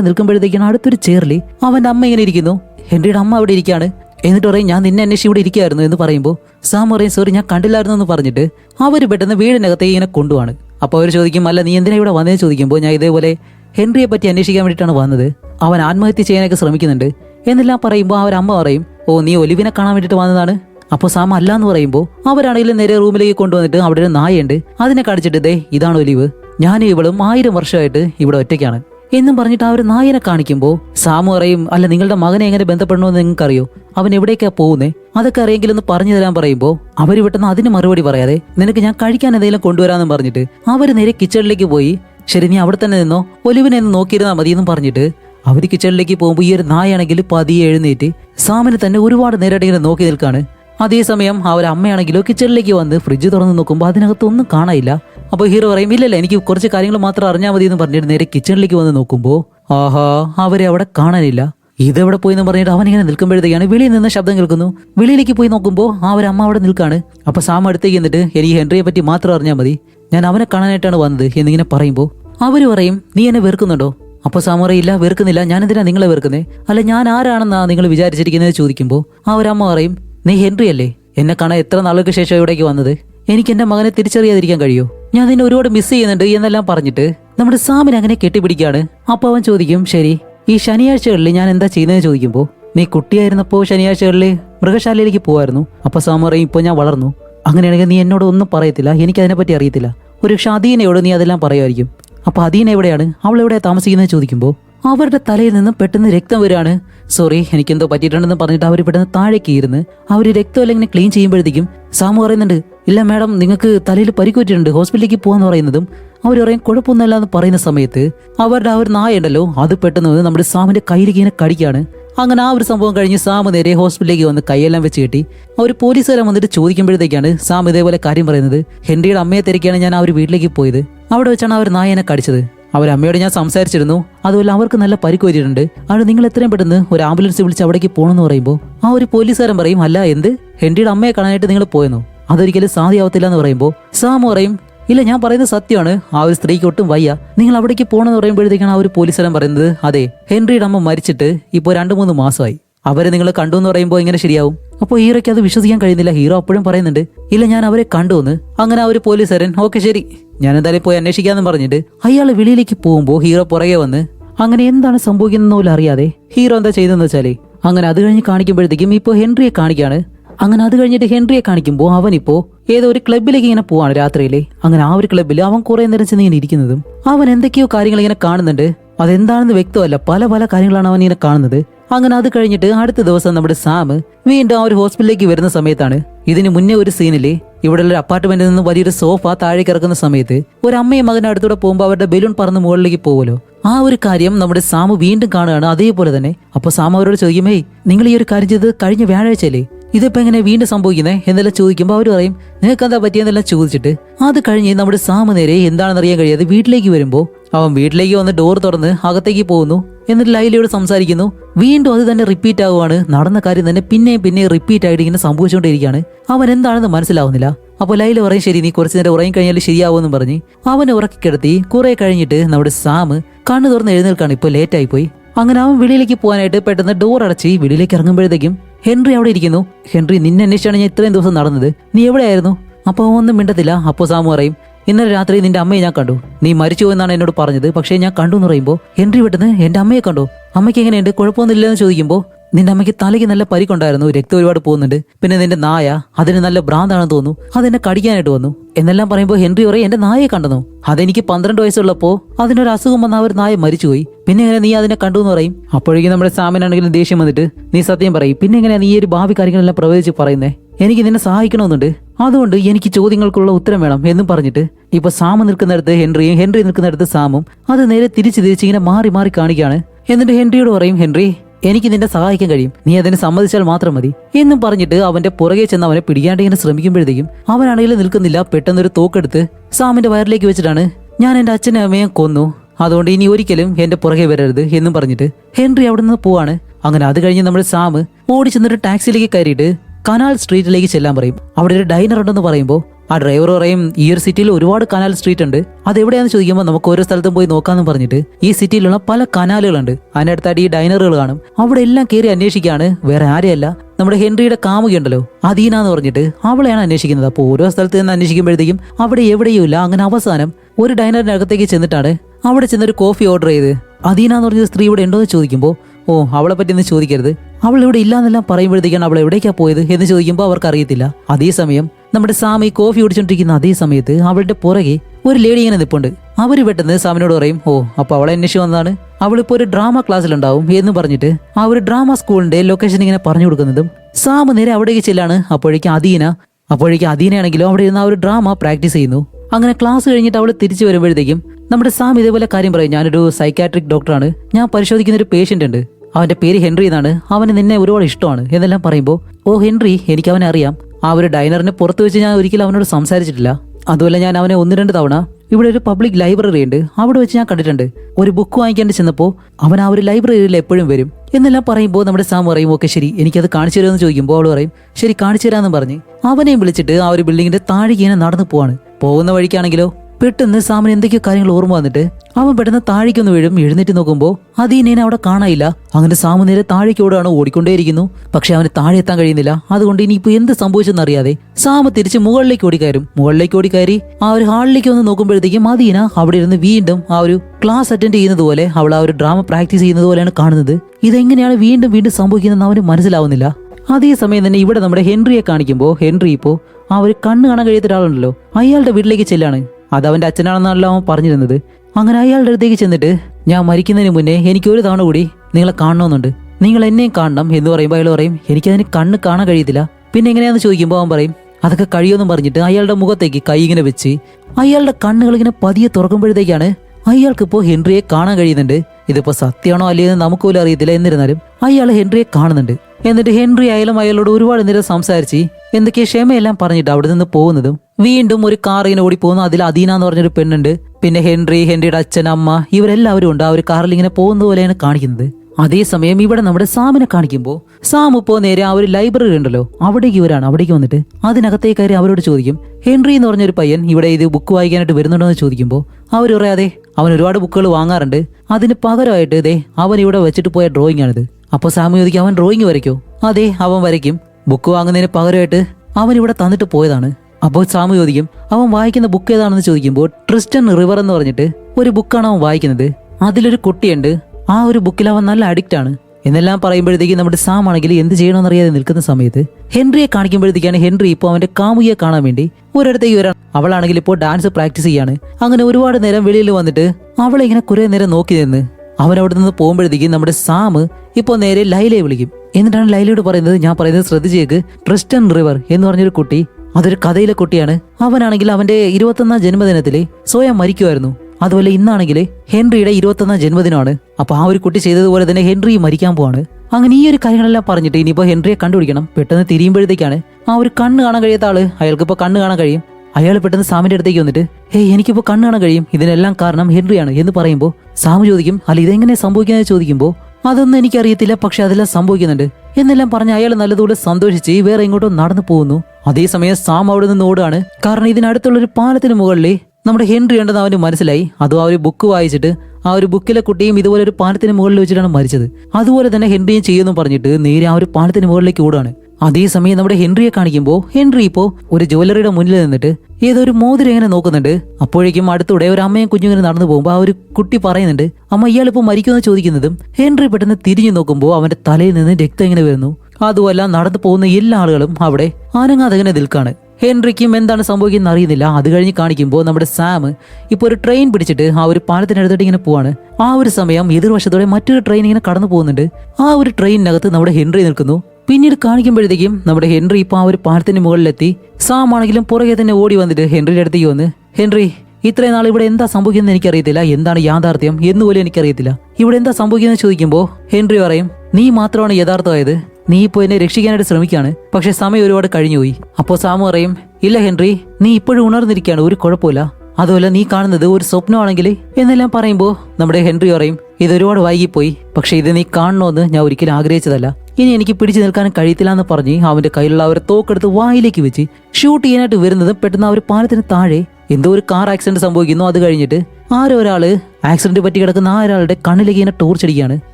നിൽക്കുമ്പോഴത്തേക്കാണ് അടുത്തൊരു ചേറിൽ അവന്റെ അമ്മ ഇങ്ങനെ ഇരിക്കുന്നു. ഹെൻറിയുടെ അമ്മ അവിടെ ഇരിക്കുകയാണ്. എന്നിട്ട് പറയും ഞാൻ നിന്നെ അന്വേഷിച്ച് ഇവിടെ ഇരിക്കുകയായിരുന്നു എന്ന് പറയുമ്പോൾ സാം പറയും സോറി ഞാൻ കണ്ടില്ലായിരുന്നു എന്ന് പറഞ്ഞിട്ട് അവർ പെട്ടെന്ന് വീടിനകത്തേക്ക് ഇങ്ങനെ കൊണ്ടുപോവാണ്. അപ്പോൾ അവർ ചോദിക്കും അല്ല നീ എന്തിനാ ഇവിടെ വന്നതെന്ന്? ചോദിക്കുമ്പോൾ ഞാൻ ഇതേപോലെ ഹെൻറിയെ പറ്റി അന്വേഷിക്കാൻ വേണ്ടിയിട്ടാണ് വന്നത്. അവൻ ആത്മഹത്യ ചെയ്യാനൊക്കെ ശ്രമിക്കുന്നുണ്ട്. എന്നെല്ലാം പറയുമ്പോൾ ആ ഒരു അമ്മ പറയും ഓ നീ ഒലിവിനെ കാണാൻ വേണ്ടിയിട്ട് വന്നതാണ്. അപ്പോൾ സാം അല്ല എന്ന് പറയുമ്പോൾ അവരാണെങ്കിലും നേരെ റൂമിലേക്ക് കൊണ്ടുവന്നിട്ട് അവിടെ ഒരു നായയുണ്ട്. അതിനെ കാണിച്ചിട്ട് ദേ ഇതാണ് ഒലിവ്. ഞാനും ഇവളും ആയിരം വർഷമായിട്ട് ഇവിടെ ഒറ്റയ്ക്കാണ്. എന്നും പറഞ്ഞിട്ട് ആ ഒരു നായനെ കാണിക്കുമ്പോൾ സാമു പറയും അല്ല നിങ്ങളുടെ മകനെ എങ്ങനെ ബന്ധപ്പെടണമെന്ന് നിങ്ങൾക്ക് അറിയോ അവൻ എവിടേക്കാ പോകുന്നേ? അതൊക്കെ അറിയെങ്കിലും ഒന്ന് പറഞ്ഞു തരാൻ പറയുമ്പോൾ അവർ വിട്ടെന്ന് അതിന് മറുപടി പറയാതെ നിനക്ക് ഞാൻ കഴിക്കാൻ എന്തെങ്കിലും കൊണ്ടുവരാമെന്ന് പറഞ്ഞിട്ട് അവർ നേരെ കിച്ചണിലേക്ക് പോയി ശരി നീ അവിടെ തന്നെ നിന്നോ ഒലിവിനെ ഒന്ന് നോക്കിയിരുന്നാൽ മതി എന്നും പറഞ്ഞിട്ട് അവർ കിച്ചണിലേക്ക് പോകുമ്പോൾ ഈ ഒരു നായാണെങ്കിൽ പതിയെ എഴുന്നേറ്റ് സാമിനെ തന്നെ ഒരുപാട് നേരിട്ട് ഇങ്ങനെ നോക്കി നിൽക്കാണ്. അതേസമയം ആ ഒരു അമ്മയാണെങ്കിലോ കിച്ചണിലേക്ക് വന്ന് ഫ്രിഡ്ജ് തുറന്ന് നോക്കുമ്പോൾ അതിനകത്ത് ഒന്നും കാണാനില്ല. അപ്പോൾ ഹീറോ പറയും ഇല്ലല്ല എനിക്ക് കുറച്ച് കാര്യങ്ങൾ മാത്രം അറിഞ്ഞാൽ മതി എന്ന് പറഞ്ഞിട്ട് നേരെ കിച്ചണിലേക്ക് വന്ന് നോക്കുമ്പോൾ ആഹാ അവരെ അവിടെ കാണാനില്ല. ഇതെവിടെ പോയി എന്ന് പറഞ്ഞിട്ട് അവൻ ഇങ്ങനെ നിൽക്കുമ്പോഴത്തേക്കാണ് വെളിയിൽ നിന്ന് ശബ്ദം കേൾക്കുന്നു. വെളിയിലേക്ക് പോയി നോക്കുമ്പോൾ ആ ഒരു അമ്മ അവിടെ നിൽക്കാണ്. അപ്പോൾ സാം അടുത്തേക്ക് എന്നിട്ട് എനിക്ക് ഹെൻറിയെ പറ്റി മാത്രം അറിഞ്ഞാൽ മതി. ഞാൻ അവനെ കാണാനായിട്ടാണ് വന്നത് എന്നിങ്ങനെ പറയുമ്പോൾ അവർ പറയും നീ എന്നെ വെറുക്കുന്നുണ്ടോ? അപ്പൊ സാം ഇല്ല വെറുക്കുന്നില്ല. ഞാൻ എന്തിനാ നിങ്ങളെ വെറുക്കുന്നത് അല്ല ഞാൻ ആരാണെന്നാ നിങ്ങൾ വിചാരിച്ചിരിക്കുന്നത് ചോദിക്കുമ്പോൾ ആ ഒരു അമ്മ പറയും നീ ഹെൻറി അല്ലേ? എന്നെ കാണാൻ എത്ര നാളുകൾക്ക് ശേഷം ഇവിടേക്ക് വന്നത്? എനിക്ക് എന്റെ മകനെ തിരിച്ചറിയാതിരിക്കാൻ കഴിയോ? ഞാൻ നിന്നെ ഒരുപാട് മിസ് ചെയ്യുന്നുണ്ട് എന്നെല്ലാം പറഞ്ഞിട്ട് നമ്മുടെ സാമിനെ അങ്ങനെ കെട്ടിപ്പിടിക്കാണ് അപ്പൊ അവൻ ചോദിക്കും ശരി ഈ ശനിയാഴ്ചകളിൽ ഞാൻ എന്താ ചെയ്യുന്നതെന്ന് ചോദിക്കുമ്പോൾ നീ കുട്ടിയായിരുന്നപ്പോൾ ശനിയാഴ്ചകളിൽ മൃഗശാലയിലേക്ക് പോവായിരുന്നു. അപ്പൊ സാം പറയും ഇപ്പോൾ ഞാൻ വളർന്നു. അങ്ങനെയാണെങ്കിൽ നീ എന്നോട് ഒന്നും പറയത്തില്ല എനിക്ക് അതിനെപ്പറ്റി അറിയത്തില്ല. ഒരു ഷാദീനയോട് നീ അതെല്ലാം പറയുമായിരിക്കും. അപ്പൊ അദീന എവിടെയാണ്? അവൾ എവിടെ താമസിക്കുന്നത് ചോദിക്കുമ്പോൾ അവരുടെ തലയിൽ നിന്ന് പെട്ടെന്ന് രക്തം വരികയാണ് സോറി എനിക്കെന്തോ പറ്റിയിട്ടുണ്ടെന്ന് പറഞ്ഞിട്ട് അവർ പെട്ടെന്ന് താഴേക്ക് ഇരുന്ന് അവർ രക്തം അല്ലെങ്കിൽ ക്ലീൻ ചെയ്യുമ്പോഴത്തേക്കും സാമു പറയുന്നുണ്ട് ഇല്ല മാഡം നിങ്ങൾക്ക് തലയിൽ പരിക്കുറ്റിട്ടുണ്ട് ഹോസ്പിറ്റലിലേക്ക് പോകാന്ന് പറയുന്നതും അവർ പറയും കുഴപ്പമൊന്നുമല്ല എന്ന് പറയുന്ന സമയത്ത് അവരുടെ ആ ഒരു നായ ഉണ്ടല്ലോ അത് പെട്ടെന്ന് നമ്മുടെ സാമിന്റെ കയ്യിലേക്ക് ഇങ്ങനെ കടിക്കാണ് അങ്ങനെ ആ ഒരു സംഭവം കഴിഞ്ഞ് സാമ് നേരെ ഹോസ്പിറ്റലിലേക്ക് വന്ന് കൈയെല്ലാം വെച്ച് കെട്ടി അവർ ഒരു പോലീസുകാരൻ വന്നിട്ട് ചോദിക്കുമ്പോഴത്തേക്കാണ് സാം ഇതേപോലെ കാര്യം പറയുന്നത്. ഹെൻറിയുടെ അമ്മയെ തിരക്കിയാണ് ഞാൻ ആ ഒരു വീട്ടിലേക്ക് പോയത്. അവിടെ വെച്ചാണ് അവർ നായനെ കടിച്ചത്. അവർ അമ്മയോട് ഞാൻ സംസാരിച്ചിരുന്നു. അതുപോലെ അവർക്ക് നല്ല പരിക്ക് പറ്റിയിട്ടുണ്ട്. അവിടെ നിങ്ങൾ എത്രയും പെട്ടെന്ന് ഒരു ആംബുലൻസ് വിളിച്ച് അവിടേക്ക് പോകണമെന്ന് പറയുമ്പോൾ ആ ഒരു പോലീസുകാരൻ പറയും അല്ല എന്ത്? ഹെൻഡിയുടെ അമ്മയെ കാണാനായിട്ട് നിങ്ങൾ പോയെന്നു? അതൊരിക്കലും സാധ്യമാവത്തില്ല എന്ന് പറയുമ്പോൾ സാമു പറയും ഇല്ല ഞാൻ പറയുന്നത് സത്യമാണ്. ആ ഒരു സ്ത്രീക്ക് ഒട്ടും വയ്യ. നിങ്ങൾ അവിടേക്ക് പോകണമെന്ന് പറയുമ്പോഴത്തേക്കാണ് ആ ഒരു പോലീസുകാരൻ പറയുന്നത് അതെ ഹെൻറിയുടെ അമ്മ മരിച്ചിട്ട് ഇപ്പോൾ രണ്ട് മൂന്ന് മാസമായി. അവരെ നിങ്ങൾ കണ്ടു എന്ന് പറയുമ്പോൾ എങ്ങനെ ശരിയാവും? അപ്പോൾ ഹീറോയ്ക്ക് അത് വിശ്വസിക്കാൻ കഴിയുന്നില്ല. ഹീറോ അപ്പോഴും പറയുന്നുണ്ട് ഇല്ല ഞാൻ അവരെ കണ്ടു എന്ന്. അങ്ങനെ ആ ഒരു പോലീസുകാരൻ ഓക്കെ ശരി. ഞാൻ എന്തായാലും പോയി അന്വേഷിക്കാന്ന് പറഞ്ഞിട്ട് അയാൾ വെളിയിലേക്ക് പോകുമ്പോൾ ഹീറോ പുറകെ വന്ന് അങ്ങനെ എന്താണ് സംഭവിക്കുന്നത് പോലും അറിയാതെ ഹീറോ എന്താ ചെയ്തതെന്ന് വെച്ചാലേ അങ്ങനെ അത് കഴിഞ്ഞ് കാണിക്കുമ്പോഴത്തേക്കും ഇപ്പോൾ ഹെൻറിയെ കാണിക്കാണ്. അങ്ങനെ അത് കഴിഞ്ഞിട്ട് ഹെൻറിയെ കാണിക്കുമ്പോൾ അവനിപ്പോ ഏതോ ഒരു ക്ലബിലേക്ക് ഇങ്ങനെ പോവാണ് രാത്രിയിലെ. അങ്ങനെ ആ ഒരു ക്ലബിൽ അവൻ കുറെ നേരം ചെന്ന് ഇങ്ങനെ ഇരിക്കുന്നതും അവൻ എന്തൊക്കെയോ കാര്യങ്ങൾ ഇങ്ങനെ കാണുന്നുണ്ട്. അതെന്താണെന്ന് വ്യക്തമല്ല. പല പല കാര്യങ്ങളാണ് അവൻ ഇങ്ങനെ കാണുന്നത്. അങ്ങനെ അത് കഴിഞ്ഞിട്ട് അടുത്ത ദിവസം നമ്മുടെ സാം വീണ്ടും ആ ഒരു ഹോസ്പിറ്റലിലേക്ക് വരുന്ന സമയത്താണ്. ഇതിന് മുന്നേ ഒരു സീനിൽ ഇവിടെയുള്ള അപ്പാർട്ട്മെന്റിൽ നിന്ന് വലിയൊരു സോഫ താഴേക്ക് ഇറക്കുന്ന സമയത്ത് ഒരു അമ്മയും മകനും അടുത്തൂടെ പോകുമ്പോൾ അവരുടെ ബലൂൺ പറന്ന് മുകളിലേക്ക് പോകുമല്ലോ. ആ ഒരു കാര്യം നമ്മുടെ സാമു വീണ്ടും കാണുകയാണ്. അതേപോലെ തന്നെ അപ്പൊ സാമു അവരോട് ചോദിക്കുമേ നിങ്ങൾ ഈ ഒരു കാര്യം ചെയ്തത് കഴിഞ്ഞ വ്യാഴാഴ്ചയല്ലേ ഇതിപ്പോ എങ്ങനെ വീണ്ടും സംഭവിക്കുന്നത് എന്നെല്ലാം ചോദിക്കുമ്പോൾ അവർ പറയും നിങ്ങൾക്ക് എന്താ പറ്റിയെന്നെല്ലാം ചോദിച്ചിട്ട്? അത് കഴിഞ്ഞ് നമ്മുടെ സാമു നേരെ എന്താണെന്ന് അറിയാൻ കഴിയാതെ വീട്ടിലേക്ക് വരുമ്പോൾ അവൻ വീട്ടിലേക്ക് വന്ന് ഡോർ തുറന്ന് അകത്തേക്ക് പോകുന്നു. എന്നിട്ട് ലൈലയോട് സംസാരിക്കുന്നു വീണ്ടും അത് തന്നെ റിപ്പീറ്റ് ആവുകയാണ് നടന്ന കാര്യം തന്നെ പിന്നെയും പിന്നെയും റിപ്പീറ്റ് ആയിട്ട് ഇങ്ങനെ സംഭവിച്ചുകൊണ്ടിരിക്കുകയാണ് അവൻ എന്താണെന്ന് മനസ്സിലാവുന്നില്ല. അപ്പോൾ ലൈല പറയും ശരി നീ കുറച്ച് നേരം ഉറങ്ങി കഴിഞ്ഞാൽ ശരിയാവുമെന്ന് പറഞ്ഞ് അവനെ ഉറക്കി കിടത്തി കുറെ കഴിഞ്ഞിട്ട് നമ്മുടെ സാം കണ്ണു തുറന്ന് എഴുന്നേൽക്കാണ്. ഇപ്പോൾ ലേറ്റ് ആയി പോയി അങ്ങനെ അവൻ വെളിയിലേക്ക് പോകാനായിട്ട് പെട്ടെന്ന് ഡോർ അടച്ച് വെളിയിലേക്ക് ഇറങ്ങുമ്പോഴത്തേക്കും ഹെൻറി അവിടെ ഇരിക്കുന്നു. ഹെൻറി നിന്നെ അന്വേഷിച്ചാണ് ഞാൻ ഇത്രയും ദിവസം നടന്നത്. നീ എവിടെയായിരുന്നു? അപ്പോൾ ഒന്നും മിണ്ടത്തില്ല. അപ്പോൾ സാമു പറയും ഇന്നലെ രാത്രി നിന്റെ അമ്മയെ ഞാൻ കണ്ടു. നീ മരിച്ചു എന്നാണ് എന്നോട് പറഞ്ഞത്. പക്ഷേ ഞാൻ കണ്ടു എന്ന് പറയുമ്പോൾ ഹെൻറി പെട്ടെന്ന് എന്റെ അമ്മയെ കണ്ടു. അമ്മയ്ക്ക് എങ്ങനെയുണ്ട്? കുഴപ്പമൊന്നുമില്ലെന്ന് ചോദിക്കുമ്പോൾ നിന്റെ അമ്മയ്ക്ക് തലയ്ക്ക് നല്ല പരിക്കുണ്ടായിരുന്നു. രക്തം ഒരുപാട് പോകുന്നുണ്ട്. പിന്നെ നിന്റെ നായ അതിന് നല്ല ഭ്രാന്താണെന്ന് തോന്നുന്നു. അതെന്നെ കടിക്കാനായിട്ട് വന്നു. എന്നെല്ലാം പറയുമ്പോൾ ഹെൻറി പറയും എന്റെ നായയെ കണ്ടെന്നു? അതെനിക്ക് പന്ത്രണ്ട് വയസ്സുള്ളപ്പോൾ അതിനൊരു അസുഖം വന്ന ഒരു നായ മരിച്ചുപോയി. പിന്നെ എങ്ങനെ നീ അതിനെ കണ്ടു എന്ന് പറയും? അപ്പോഴേക്കും നമ്മുടെ സാമനാണെങ്കിലും ദേഷ്യം വന്നിട്ട് നീ സത്യം പറയും. പിന്നെ എങ്ങനെയാ നീ ഒരു ഭാവി കാര്യങ്ങളെല്ലാം പ്രവചിച്ച് പറയുന്നേ? എനിക്ക് നിന്നെ സഹായിക്കണമെന്നുണ്ട്. അതുകൊണ്ട് എനിക്ക് ചോദ്യങ്ങൾക്കുള്ള ഉത്തരം വേണം എന്നും പറഞ്ഞിട്ട് ഇപ്പൊ സാമ നിൽക്കുന്നിടത്ത് ഹെൻറിയും ഹെൻറി നിൽക്കുന്നിടത്ത് സാമും അത് നേരെ തിരിച്ചു തിരിച്ച് ഇങ്ങനെ മാറി മാറി കാണിക്കുകയാണ്. എന്നിട്ട് ഹെൻറിയോട് പറയും ഹെൻറി എനിക്ക് നിന്നെ സഹായിക്കാൻ കഴിയും. നീ അതിനെ സമ്മതിച്ചാൽ മാത്രം മതി. എന്നും പറഞ്ഞിട്ട് അവന്റെ പുറകെ ചെന്ന് അവനെ പിടിക്കാണ്ട് ഇങ്ങനെ ശ്രമിക്കുമ്പോഴത്തേക്കും അവനാണെങ്കിൽ നിൽക്കുന്നില്ല പെട്ടെന്നൊരു തോക്കെടുത്ത് സാമിന്റെ വയറിലേക്ക് വെച്ചിട്ടാണ് ഞാൻ എന്റെ അച്ഛനെ അമ്മയെ കൊന്നു. അതുകൊണ്ട് ഇനി ഒരിക്കലും എന്റെ പുറകെ വരരുത് എന്നും പറഞ്ഞിട്ട് ഹെൻറി അവിടെ നിന്ന് പോവാണ്. അങ്ങനെ അത് കഴിഞ്ഞ് നമ്മുടെ സാം ഓടി ചെന്നൊരു ടാക്സിയിലേക്ക് കയറിയിട്ട് കനാൽ സ്ട്രീറ്റിലേക്ക് ചെല്ലാൻ പറയും. അവിടെ ഒരു ഡൈനർ ഉണ്ടെന്ന് പറയുമ്പോൾ ആ ഡ്രൈവർ പറയും ഈ ഒരു സിറ്റിയിൽ ഒരുപാട് കനാൽ സ്ട്രീറ്റ് ഉണ്ട്. അത് എവിടെയാണെന്ന് ചോദിക്കുമ്പോൾ നമുക്ക് ഓരോ സ്ഥലത്തും പോയി നോക്കാമെന്ന് പറഞ്ഞിട്ട് ഈ സിറ്റിയിലുള്ള പല കനാലുകളുണ്ട്. അതിനടുത്തായിട്ട് ഈ ഡൈനറുകൾ കാണും. അവിടെ എല്ലാം കയറി അന്വേഷിക്കുകയാണ്. വേറെ ആരെയല്ല. നമ്മുടെ ഹെൻറിയുടെ കാമുകയുണ്ടല്ലോ അദീന എന്ന് പറഞ്ഞിട്ട് അവളെയാണ് അന്വേഷിക്കുന്നത്. അപ്പോൾ ഓരോ സ്ഥലത്ത് നിന്ന് അന്വേഷിക്കുമ്പോഴത്തേക്കും അവിടെ എവിടെയും ഇല്ല. അങ്ങനെ അവസാനം ഒരു ഡൈനറിനകത്തേക്ക് ചെന്നിട്ടാണ് അവിടെ ചെന്നൊരു കോഫി ഓർഡർ ചെയ്ത് അദീന എന്ന് പറഞ്ഞ സ്ത്രീ ഇവിടെ ഉണ്ടോ? എന്ന് ചോദിക്കുമ്പോൾ ഓ അവളെ പറ്റി ഒന്നും ചോദിക്കരുത്. അവൾ ഇവിടെ ഇല്ലാന്നെല്ലാം പറയുമ്പോഴത്തേക്കാണ് അവൾ എവിടേക്കാ പോയത് എന്ന് ചോദിക്കുമ്പോൾ അവർക്ക് അറിയത്തില്ല അതേസമയം നമ്മുടെ സാമി കോഫി കുടിച്ചോണ്ടിരിക്കുന്ന അതേ സമയത്ത് അവളുടെ പുറകെ ഒരു ലേഡി ഇങ്ങനെ നിപ്പുണ്ട്. അവർ പെട്ടെന്ന് സാമിനോട് പറയും ഓ അപ്പൊ അവളെ അന്വേഷിച്ച് വന്നതാണ്. അവളിപ്പോ ഒരു ഡ്രാമ ക്ലാസ്സിലുണ്ടാവും എന്ന് പറഞ്ഞിട്ട് ആ ഒരു ഡ്രാമ സ്കൂളിന്റെ ലൊക്കേഷൻ ഇങ്ങനെ പറഞ്ഞു കൊടുക്കുന്നതും സാമ് നേരെ അവിടേക്ക് ചെല്ലാണ്. അപ്പോഴേക്കും അദീന അപ്പോഴേക്കും അദീനയാണെങ്കിലും അവിടെ ഇരുന്ന് ആ ഒരു ഡ്രാമ പ്രാക്ടീസ് ചെയ്യുന്നു. അങ്ങനെ ക്ലാസ് കഴിഞ്ഞിട്ട് അവൾ തിരിച്ചു വരുമ്പോഴത്തേക്കും നമ്മുടെ സാം ഇതേപോലെ കാര്യം പറയും. ഞാനൊരു സൈക്കാട്രിക് ഡോക്ടറാണ് ഞാൻ പരിശോധിക്കുന്ന ഒരു പേഷ്യന്റ് ഉണ്ട്. അവന്റെ പേര് ഹെൻറി എന്നാണ്. അവന് നിന്നെ ഒരുപാട് ഇഷ്ടമാണ്. എന്നെല്ലാം പറയുമ്പോൾ ഓ ഹെൻറി എനിക്ക് അവനെ അറിയാം. ആ ഒരു ഡൈനറിന് പുറത്ത് വെച്ച് ഞാൻ ഒരിക്കലും അവനോട് സംസാരിച്ചിട്ടില്ല. അതുപോലെ ഞാൻ അവനെ ഒന്ന് രണ്ട് തവണ ഇവിടെ ഒരു പബ്ലിക് ലൈബ്രറി ഉണ്ട്. അവിടെ വെച്ച് ഞാൻ കണ്ടിട്ടുണ്ട്. ഒരു ബുക്ക് വാങ്ങിക്കാൻ ചെന്നപ്പോൾ അവൻ ആ ഒരു ലൈബ്രറിയിൽ എപ്പോഴും വരും. എന്നെല്ലാം പറയുമ്പോൾ നമ്മുടെ സാം പറയും ഓക്കെ ശരി എനിക്കത് കാണിച്ചു തരുമെന്ന് ചോദിക്കുമ്പോൾ അവൾ പറയും ശരി കാണിച്ചു തരാമെന്ന് പറഞ്ഞ് അവനെയും വിളിച്ചിട്ട് ആ ഒരു ബിൽഡിങ്ങിന്റെ താഴെ ഇങ്ങനെ നടന്നു പോവാണ്. പോകുന്ന വഴിക്കാണെങ്കിലോ പെട്ടെന്ന് സാമൻ എന്തൊക്കെയോ കാര്യങ്ങൾ ഓർമ്മ വന്നിട്ട് അവൻ പെട്ടെന്ന് താഴേക്കൊന്ന് വീഴും എഴുന്നേറ്റ് നോക്കുമ്പോൾ അതീനേനെ അവിടെ കാണാനില്ല. അങ്ങനെ സാമു നേരെ താഴേക്ക് ഓടാണ് ഓടിക്കൊണ്ടേയിരിക്കുന്നു. പക്ഷെ അവന് താഴെ എത്താൻ കഴിയുന്നില്ല. അതുകൊണ്ട് ഇനിയിപ്പോ എന്ത് സംഭവിച്ചെന്ന് അറിയാതെ സാമ തിരിച്ച് മുകളിലേക്ക് ഓടിക്കയറും. മുകളിലേക്ക് ഓടിക്കയറി ആ ഒരു ഹാളിലേക്ക് വന്ന് നോക്കുമ്പോഴത്തേക്കും അദീന അവിടെ ഇരുന്ന് വീണ്ടും ആ ഒരു ക്ലാസ് അറ്റൻഡ് ചെയ്യുന്നത് പോലെ അവൾ ആ ഒരു ഡ്രാമ പ്രാക്ടീസ് ചെയ്യുന്നത് പോലെയാണ് കാണുന്നത്. ഇതെങ്ങനെയാണ് വീണ്ടും വീണ്ടും സംഭവിക്കുന്നതെന്ന് അവന് മനസ്സിലാവുന്നില്ല. അതേസമയം തന്നെ ഇവിടെ നമ്മുടെ ഹെൻറിയെ കാണിക്കുമ്പോൾ ഹെൻറി ഇപ്പോ ആ ഒരു കണ്ണ് കാണാൻ കഴിയാത്ത ഒരാളുണ്ടല്ലോ. അയാളുടെ വീട്ടിലേക്ക് ചെല്ലാണ്. അത് അവന്റെ അച്ഛനാണെന്നല്ല അവൻ പറഞ്ഞിരുന്നത്. അങ്ങനെ അയാളുടെ അടുത്തേക്ക് ചെന്നിട്ട് ഞാൻ മരിക്കുന്നതിന് മുന്നേ എനിക്ക് ഒരു തവണ കൂടി നിങ്ങളെ കാണണമെന്നുണ്ട്. നിങ്ങൾ എന്നെയും കാണണം എന്ന് പറയുമ്പോൾ അയാൾ പറയും എനിക്കതിന് കണ്ണ് കാണാൻ കഴിയത്തില്ല. പിന്നെ എങ്ങനെയാണെന്ന് ചോദിക്കുമ്പോൾ അവൻ പറയും അതൊക്കെ കഴിയുമെന്ന് പറഞ്ഞിട്ട് അയാളുടെ മുഖത്തേക്ക് കൈ ഇങ്ങനെ വെച്ച് അയാളുടെ കണ്ണുകൾ ഇങ്ങനെ പതിയെ തുറക്കുമ്പോഴത്തേക്കാണ് അയാൾക്കിപ്പോൾ ഹെൻറിയെ കാണാൻ കഴിയുന്നുണ്ട്. ഇതിപ്പോൾ സത്യമാണോ അല്ലയോ എന്ന് നമുക്ക് പോലും അറിയത്തില്ല എന്നിരുന്നാലും അയാൾ ഹെൻറിയെ കാണുന്നുണ്ട്. എന്നിട്ട് ഹെൻറി ആയാലും അയാളോട് ഒരുപാട് നേരം സംസാരിച്ച് എന്തൊക്കെയാ ക്ഷമയെല്ലാം പറഞ്ഞിട്ട് അവിടെ നിന്ന് പോകുന്നതും വീണ്ടും ഒരു കാർ ഇങ്ങനെ ഓടിപ്പോകുന്നു. അതിൽ അദീന എന്ന് പറഞ്ഞൊരു പെണ്ണുണ്ട്. പിന്നെ ഹെൻറി ഹെൻറിയുടെ അച്ഛൻ അമ്മ ഇവരെല്ലാവരും ഉണ്ട്. ആ ഒരു കാറിൽ ഇങ്ങനെ പോകുന്നത് പോലെയാണ് കാണിക്കുന്നത്. അതേസമയം ഇവിടെ നമ്മുടെ സാമിനെ കാണിക്കുമ്പോൾ സാം ഇപ്പോൾ നേരെ ആ ഒരു ലൈബ്രറി ഉണ്ടല്ലോ. അവിടേക്ക് ഇവരാണ്. അവിടേക്ക് വന്നിട്ട് അതിനകത്തെ കയറി അവരോട് ചോദിക്കും ഹെൻറി എന്ന് പറഞ്ഞൊരു പയ്യൻ ഇവിടെ ഇത് ബുക്ക് വായിക്കാനായിട്ട് വരുന്നുണ്ടോ എന്ന് ചോദിക്കുമ്പോൾ അവർ പറയാതെ അവൻ ഒരുപാട് ബുക്കുകൾ വാങ്ങാറുണ്ട്. അതിന് പകരമായിട്ട് ഇതേ അവൻ ഇവിടെ വെച്ചിട്ട് പോയ ഡ്രോയിങ് ആണിത്. അപ്പോൾ സാമു ചോദിക്കും അവൻ ഡ്രോയിങ് വരയ്ക്കോ? അതെ അവൻ വരയ്ക്കും. ബുക്ക് വാങ്ങുന്നതിന് പകരമായിട്ട് അവൻ ഇവിടെ തന്നിട്ട് പോയതാണ്. അപ്പോൾ സാമു ചോദിക്കും അവൻ വായിക്കുന്ന ബുക്ക് ഏതാണെന്ന് ചോദിക്കുമ്പോൾ ട്രിസ്റ്റൻ റിവർ എന്ന് പറഞ്ഞിട്ട് ഒരു ബുക്കാണ് അവൻ വായിക്കുന്നത്. അതിലൊരു കുട്ടിയുണ്ട്. ആ ഒരു ബുക്കിൽ അവൻ നല്ല അഡിക്റ്റ് ആണ്. എന്നെല്ലാം പറയുമ്പോഴത്തേക്കും നമ്മുടെ സാം ആണെങ്കിൽ എന്ത് ചെയ്യണമെന്നറിയാതെ നിൽക്കുന്ന സമയത്ത് ഹെൻറിയെ കാണിക്കുമ്പോഴത്തേക്കാണ് ഹെൻറി ഇപ്പോൾ അവന്റെ കാമുകിയെ കാണാൻ വേണ്ടി ഒരിടത്തേക്ക് വരാൻ അവളാണെങ്കിൽ ഇപ്പോൾ ഡാൻസ് പ്രാക്ടീസ് ചെയ്യാണ്. അങ്ങനെ ഒരുപാട് നേരം വെളിയിൽ വന്നിട്ട് അവളെ ഇങ്ങനെ കുറെ നേരം നോക്കി നിന്ന് അവൻ അവിടെ നിന്ന് പോകുമ്പോഴത്തേക്കും നമ്മുടെ സാം ഇപ്പോൾ നേരെ ലൈലയെ വിളിക്കും. എന്നിട്ടാണ് ലൈലയോട് പറയുന്നത് ഞാൻ പറയുന്നത് ശ്രദ്ധിച്ചേക്ക്. ട്രിസ്റ്റൻ റിവർ എന്ന് പറഞ്ഞൊരു കുട്ടി അതൊരു കഥയിലെ കുട്ടിയാണ്. അവനാണെങ്കിൽ അവന്റെ ഇരുപത്തൊന്നാം ജന്മദിനത്തിൽ സ്വയം മരിക്കുമായിരുന്നു അതുപോലെ ഇന്നാണെങ്കിൽ ഹെൻറിയുടെ ഇരുപത്തൊന്നാം ജന്മദിനമാണ്. അപ്പൊ ആ ഒരു കുട്ടി ചെയ്തതുപോലെ തന്നെ ഹെൻറി മരിക്കാൻ പോവാണ്. അങ്ങനെ ഈ ഒരു കാര്യങ്ങളെല്ലാം പറഞ്ഞിട്ട് ഇനിയിപ്പോ ഹെൻറിയെ കണ്ടുപിടിക്കണം. പെട്ടെന്ന് തിരിയുമ്പോഴത്തേക്കാണ് ആ ഒരു കണ്ണ് കാണാൻ കഴിയാത്ത ആൾ അയാൾക്ക് ഇപ്പൊ കണ്ണ് കാണാൻ കഴിയും. അയാൾ പെട്ടെന്ന് സാമിന്റെ അടുത്തേക്ക് വന്നിട്ട് ഹേ എനിക്കിപ്പോ കണ്ണ് കാണാൻ കഴിയും. ഇതിനെല്ലാം കാരണം ഹെൻറിയാണ്. എന്ന് പറയുമ്പോൾ സാമു ചോദിക്കും അല്ല ഇതെങ്ങനെ സംഭവിക്കുന്നത് ചോദിക്കുമ്പോൾ അതൊന്നും എനിക്കറിയത്തില്ല പക്ഷെ അതെല്ലാം സംഭവിക്കുന്നുണ്ട്. എന്നെല്ലാം പറഞ്ഞ് അയാൾ നല്ലതുപോലെ സന്തോഷിച്ച് വേറെ ഇങ്ങോട്ടും നടന്നു പോകുന്നു. അതേസമയം സാം അവിടെ നിന്ന് ഓടുകയാണ്. കാരണം ഇതിനടുത്തുള്ള ഒരു പാലത്തിന് മുകളിൽ നമ്മുടെ ഹെൻറി ഉണ്ടെന്ന് അവന് മനസ്സിലായി. അതും ആ ഒരു ബുക്ക് വായിച്ചിട്ട് ആ ഒരു ബുക്കിലെ കുട്ടിയും ഇതുപോലെ ഒരു പാലത്തിന് മുകളിൽ വെച്ചിട്ടാണ് മരിച്ചത്. അതുപോലെ തന്നെ ഹെൻറിയും ചെയ്യുന്നു പറഞ്ഞിട്ട് നേരെ ആ ഒരു പാലത്തിന് മുകളിലേക്ക് ഓടുകയാണ് അതേസമയം നമ്മുടെ ഹെൻറിയെ കാണിക്കുമ്പോൾ ഹെൻറി ഇപ്പോൾ ഒരു ജ്വല്ലറിയുടെ മുന്നിൽ നിന്നിട്ട് ഏതോ ഒരു മോതിരം ഇങ്ങനെ നോക്കുന്നുണ്ട്. അപ്പോഴേക്കും അടുത്തൂടെ ഒരു അമ്മയും കുഞ്ഞുങ്ങനെ നടന്നു പോകുമ്പോൾ ആ ഒരു കുട്ടി പറയുന്നുണ്ട് അമ്മ ഇയാളിപ്പോ മരിക്കുമെന്ന് ചോദിക്കുന്നതും ഹെൻറി പെട്ടെന്ന് തിരിഞ്ഞു നോക്കുമ്പോൾ അവന്റെ തലയിൽ നിന്ന് രക്തം ഇങ്ങനെ വരുന്നു. അതുമല്ല നടന്നു പോകുന്ന എല്ലാ ആളുകളും അവിടെ അനങ്ങാതെ ഇങ്ങനെ നിൽക്കാണ്. ഹെൻറിക്കും എന്താണ് സംഭവിക്കുന്നത് അറിയുന്നില്ല. അത് കഴിഞ്ഞ് കാണിക്കുമ്പോൾ നമ്മുടെ സാം ഇപ്പോൾ ഒരു ട്രെയിൻ പിടിച്ചിട്ട് ആ ഒരു പാലത്തിനടുത്തിട്ട് ഇങ്ങനെ പോവാണ്. ആ ഒരു സമയം എതിർവശത്തോടെ മറ്റൊരു ട്രെയിൻ ഇങ്ങനെ കടന്നു പോകുന്നുണ്ട്. ആ ഒരു ട്രെയിനിനകത്ത് നമ്മുടെ ഹെൻറി നിൽക്കുന്നു. പിന്നീട് കാണിക്കുമ്പോഴത്തേക്കും നമ്മുടെ ഹെൻറി ഇപ്പോൾ ആ ഒരു പാലത്തിന് മുകളിലെത്തി. സാം ആണെങ്കിലും പുറകെ തന്നെ ഓടി വന്നിട്ട് ഹെൻറിയുടെ അടുത്തേക്ക് വന്ന് ഹെൻറി ഇത്രയും നാൾ ഇവിടെ എന്താ സംഭവിക്കുന്നത് എനിക്കറിയത്തില്ല. എന്താണ് യാഥാർത്ഥ്യം? എന്നുപോലും എനിക്കറിയത്തില്ല. ഇവിടെ എന്താ സംഭവിക്കുന്നത് ചോദിക്കുമ്പോൾ ഹെൻറി പറയും നീ മാത്രമാണ് യഥാർത്ഥമായത്. നീ ഇപ്പോൾ എന്നെ രക്ഷിക്കാനായിട്ട് ശ്രമിക്കുകയാണ്. പക്ഷേ സമയം ഒരുപാട് കഴിഞ്ഞുപോയി. അപ്പോൾ സാമു പറയും ഇല്ല ഹെൻറി നീ ഇപ്പോഴും ഉണർന്നിരിക്കുകയാണ്. ഒരു കുഴപ്പമില്ല. അതുമല്ല നീ കാണുന്നത് ഒരു സ്വപ്നമാണെങ്കിൽ എന്നെല്ലാം പറയുമ്പോൾ നമ്മുടെ ഹെൻറി പറയും ഇതൊരുപാട് വൈകിപ്പോയി. പക്ഷെ ഇത് നീ കാണണമെന്ന് ഞാൻ ഒരിക്കലും ആഗ്രഹിച്ചതല്ല. ഇനി എനിക്ക് പിടിച്ചു നിൽക്കാൻ കഴിയത്തില്ല എന്ന് പറഞ്ഞ് അവന്റെ കയ്യിലുള്ള അവരെ തോക്കെടുത്ത് വായിലേക്ക് വെച്ച് ഷൂട്ട് ചെയ്യാനായിട്ട് വരുന്നത് പെട്ടെന്ന് അവർ പാലത്തിന് താഴെ എന്തോ ഒരു കാർ ആക്സിഡന്റ് സംഭവിക്കുന്നു. അത് കഴിഞ്ഞിട്ട് ആരോ ഒരാൾ ആക്സിഡന്റ് പറ്റി കിടക്കുന്ന ആ ഒരാളുടെ കണ്ണിലേക്ക് ഇങ്ങനെ ടോർച്ച് അടിക്കുകയാണ്.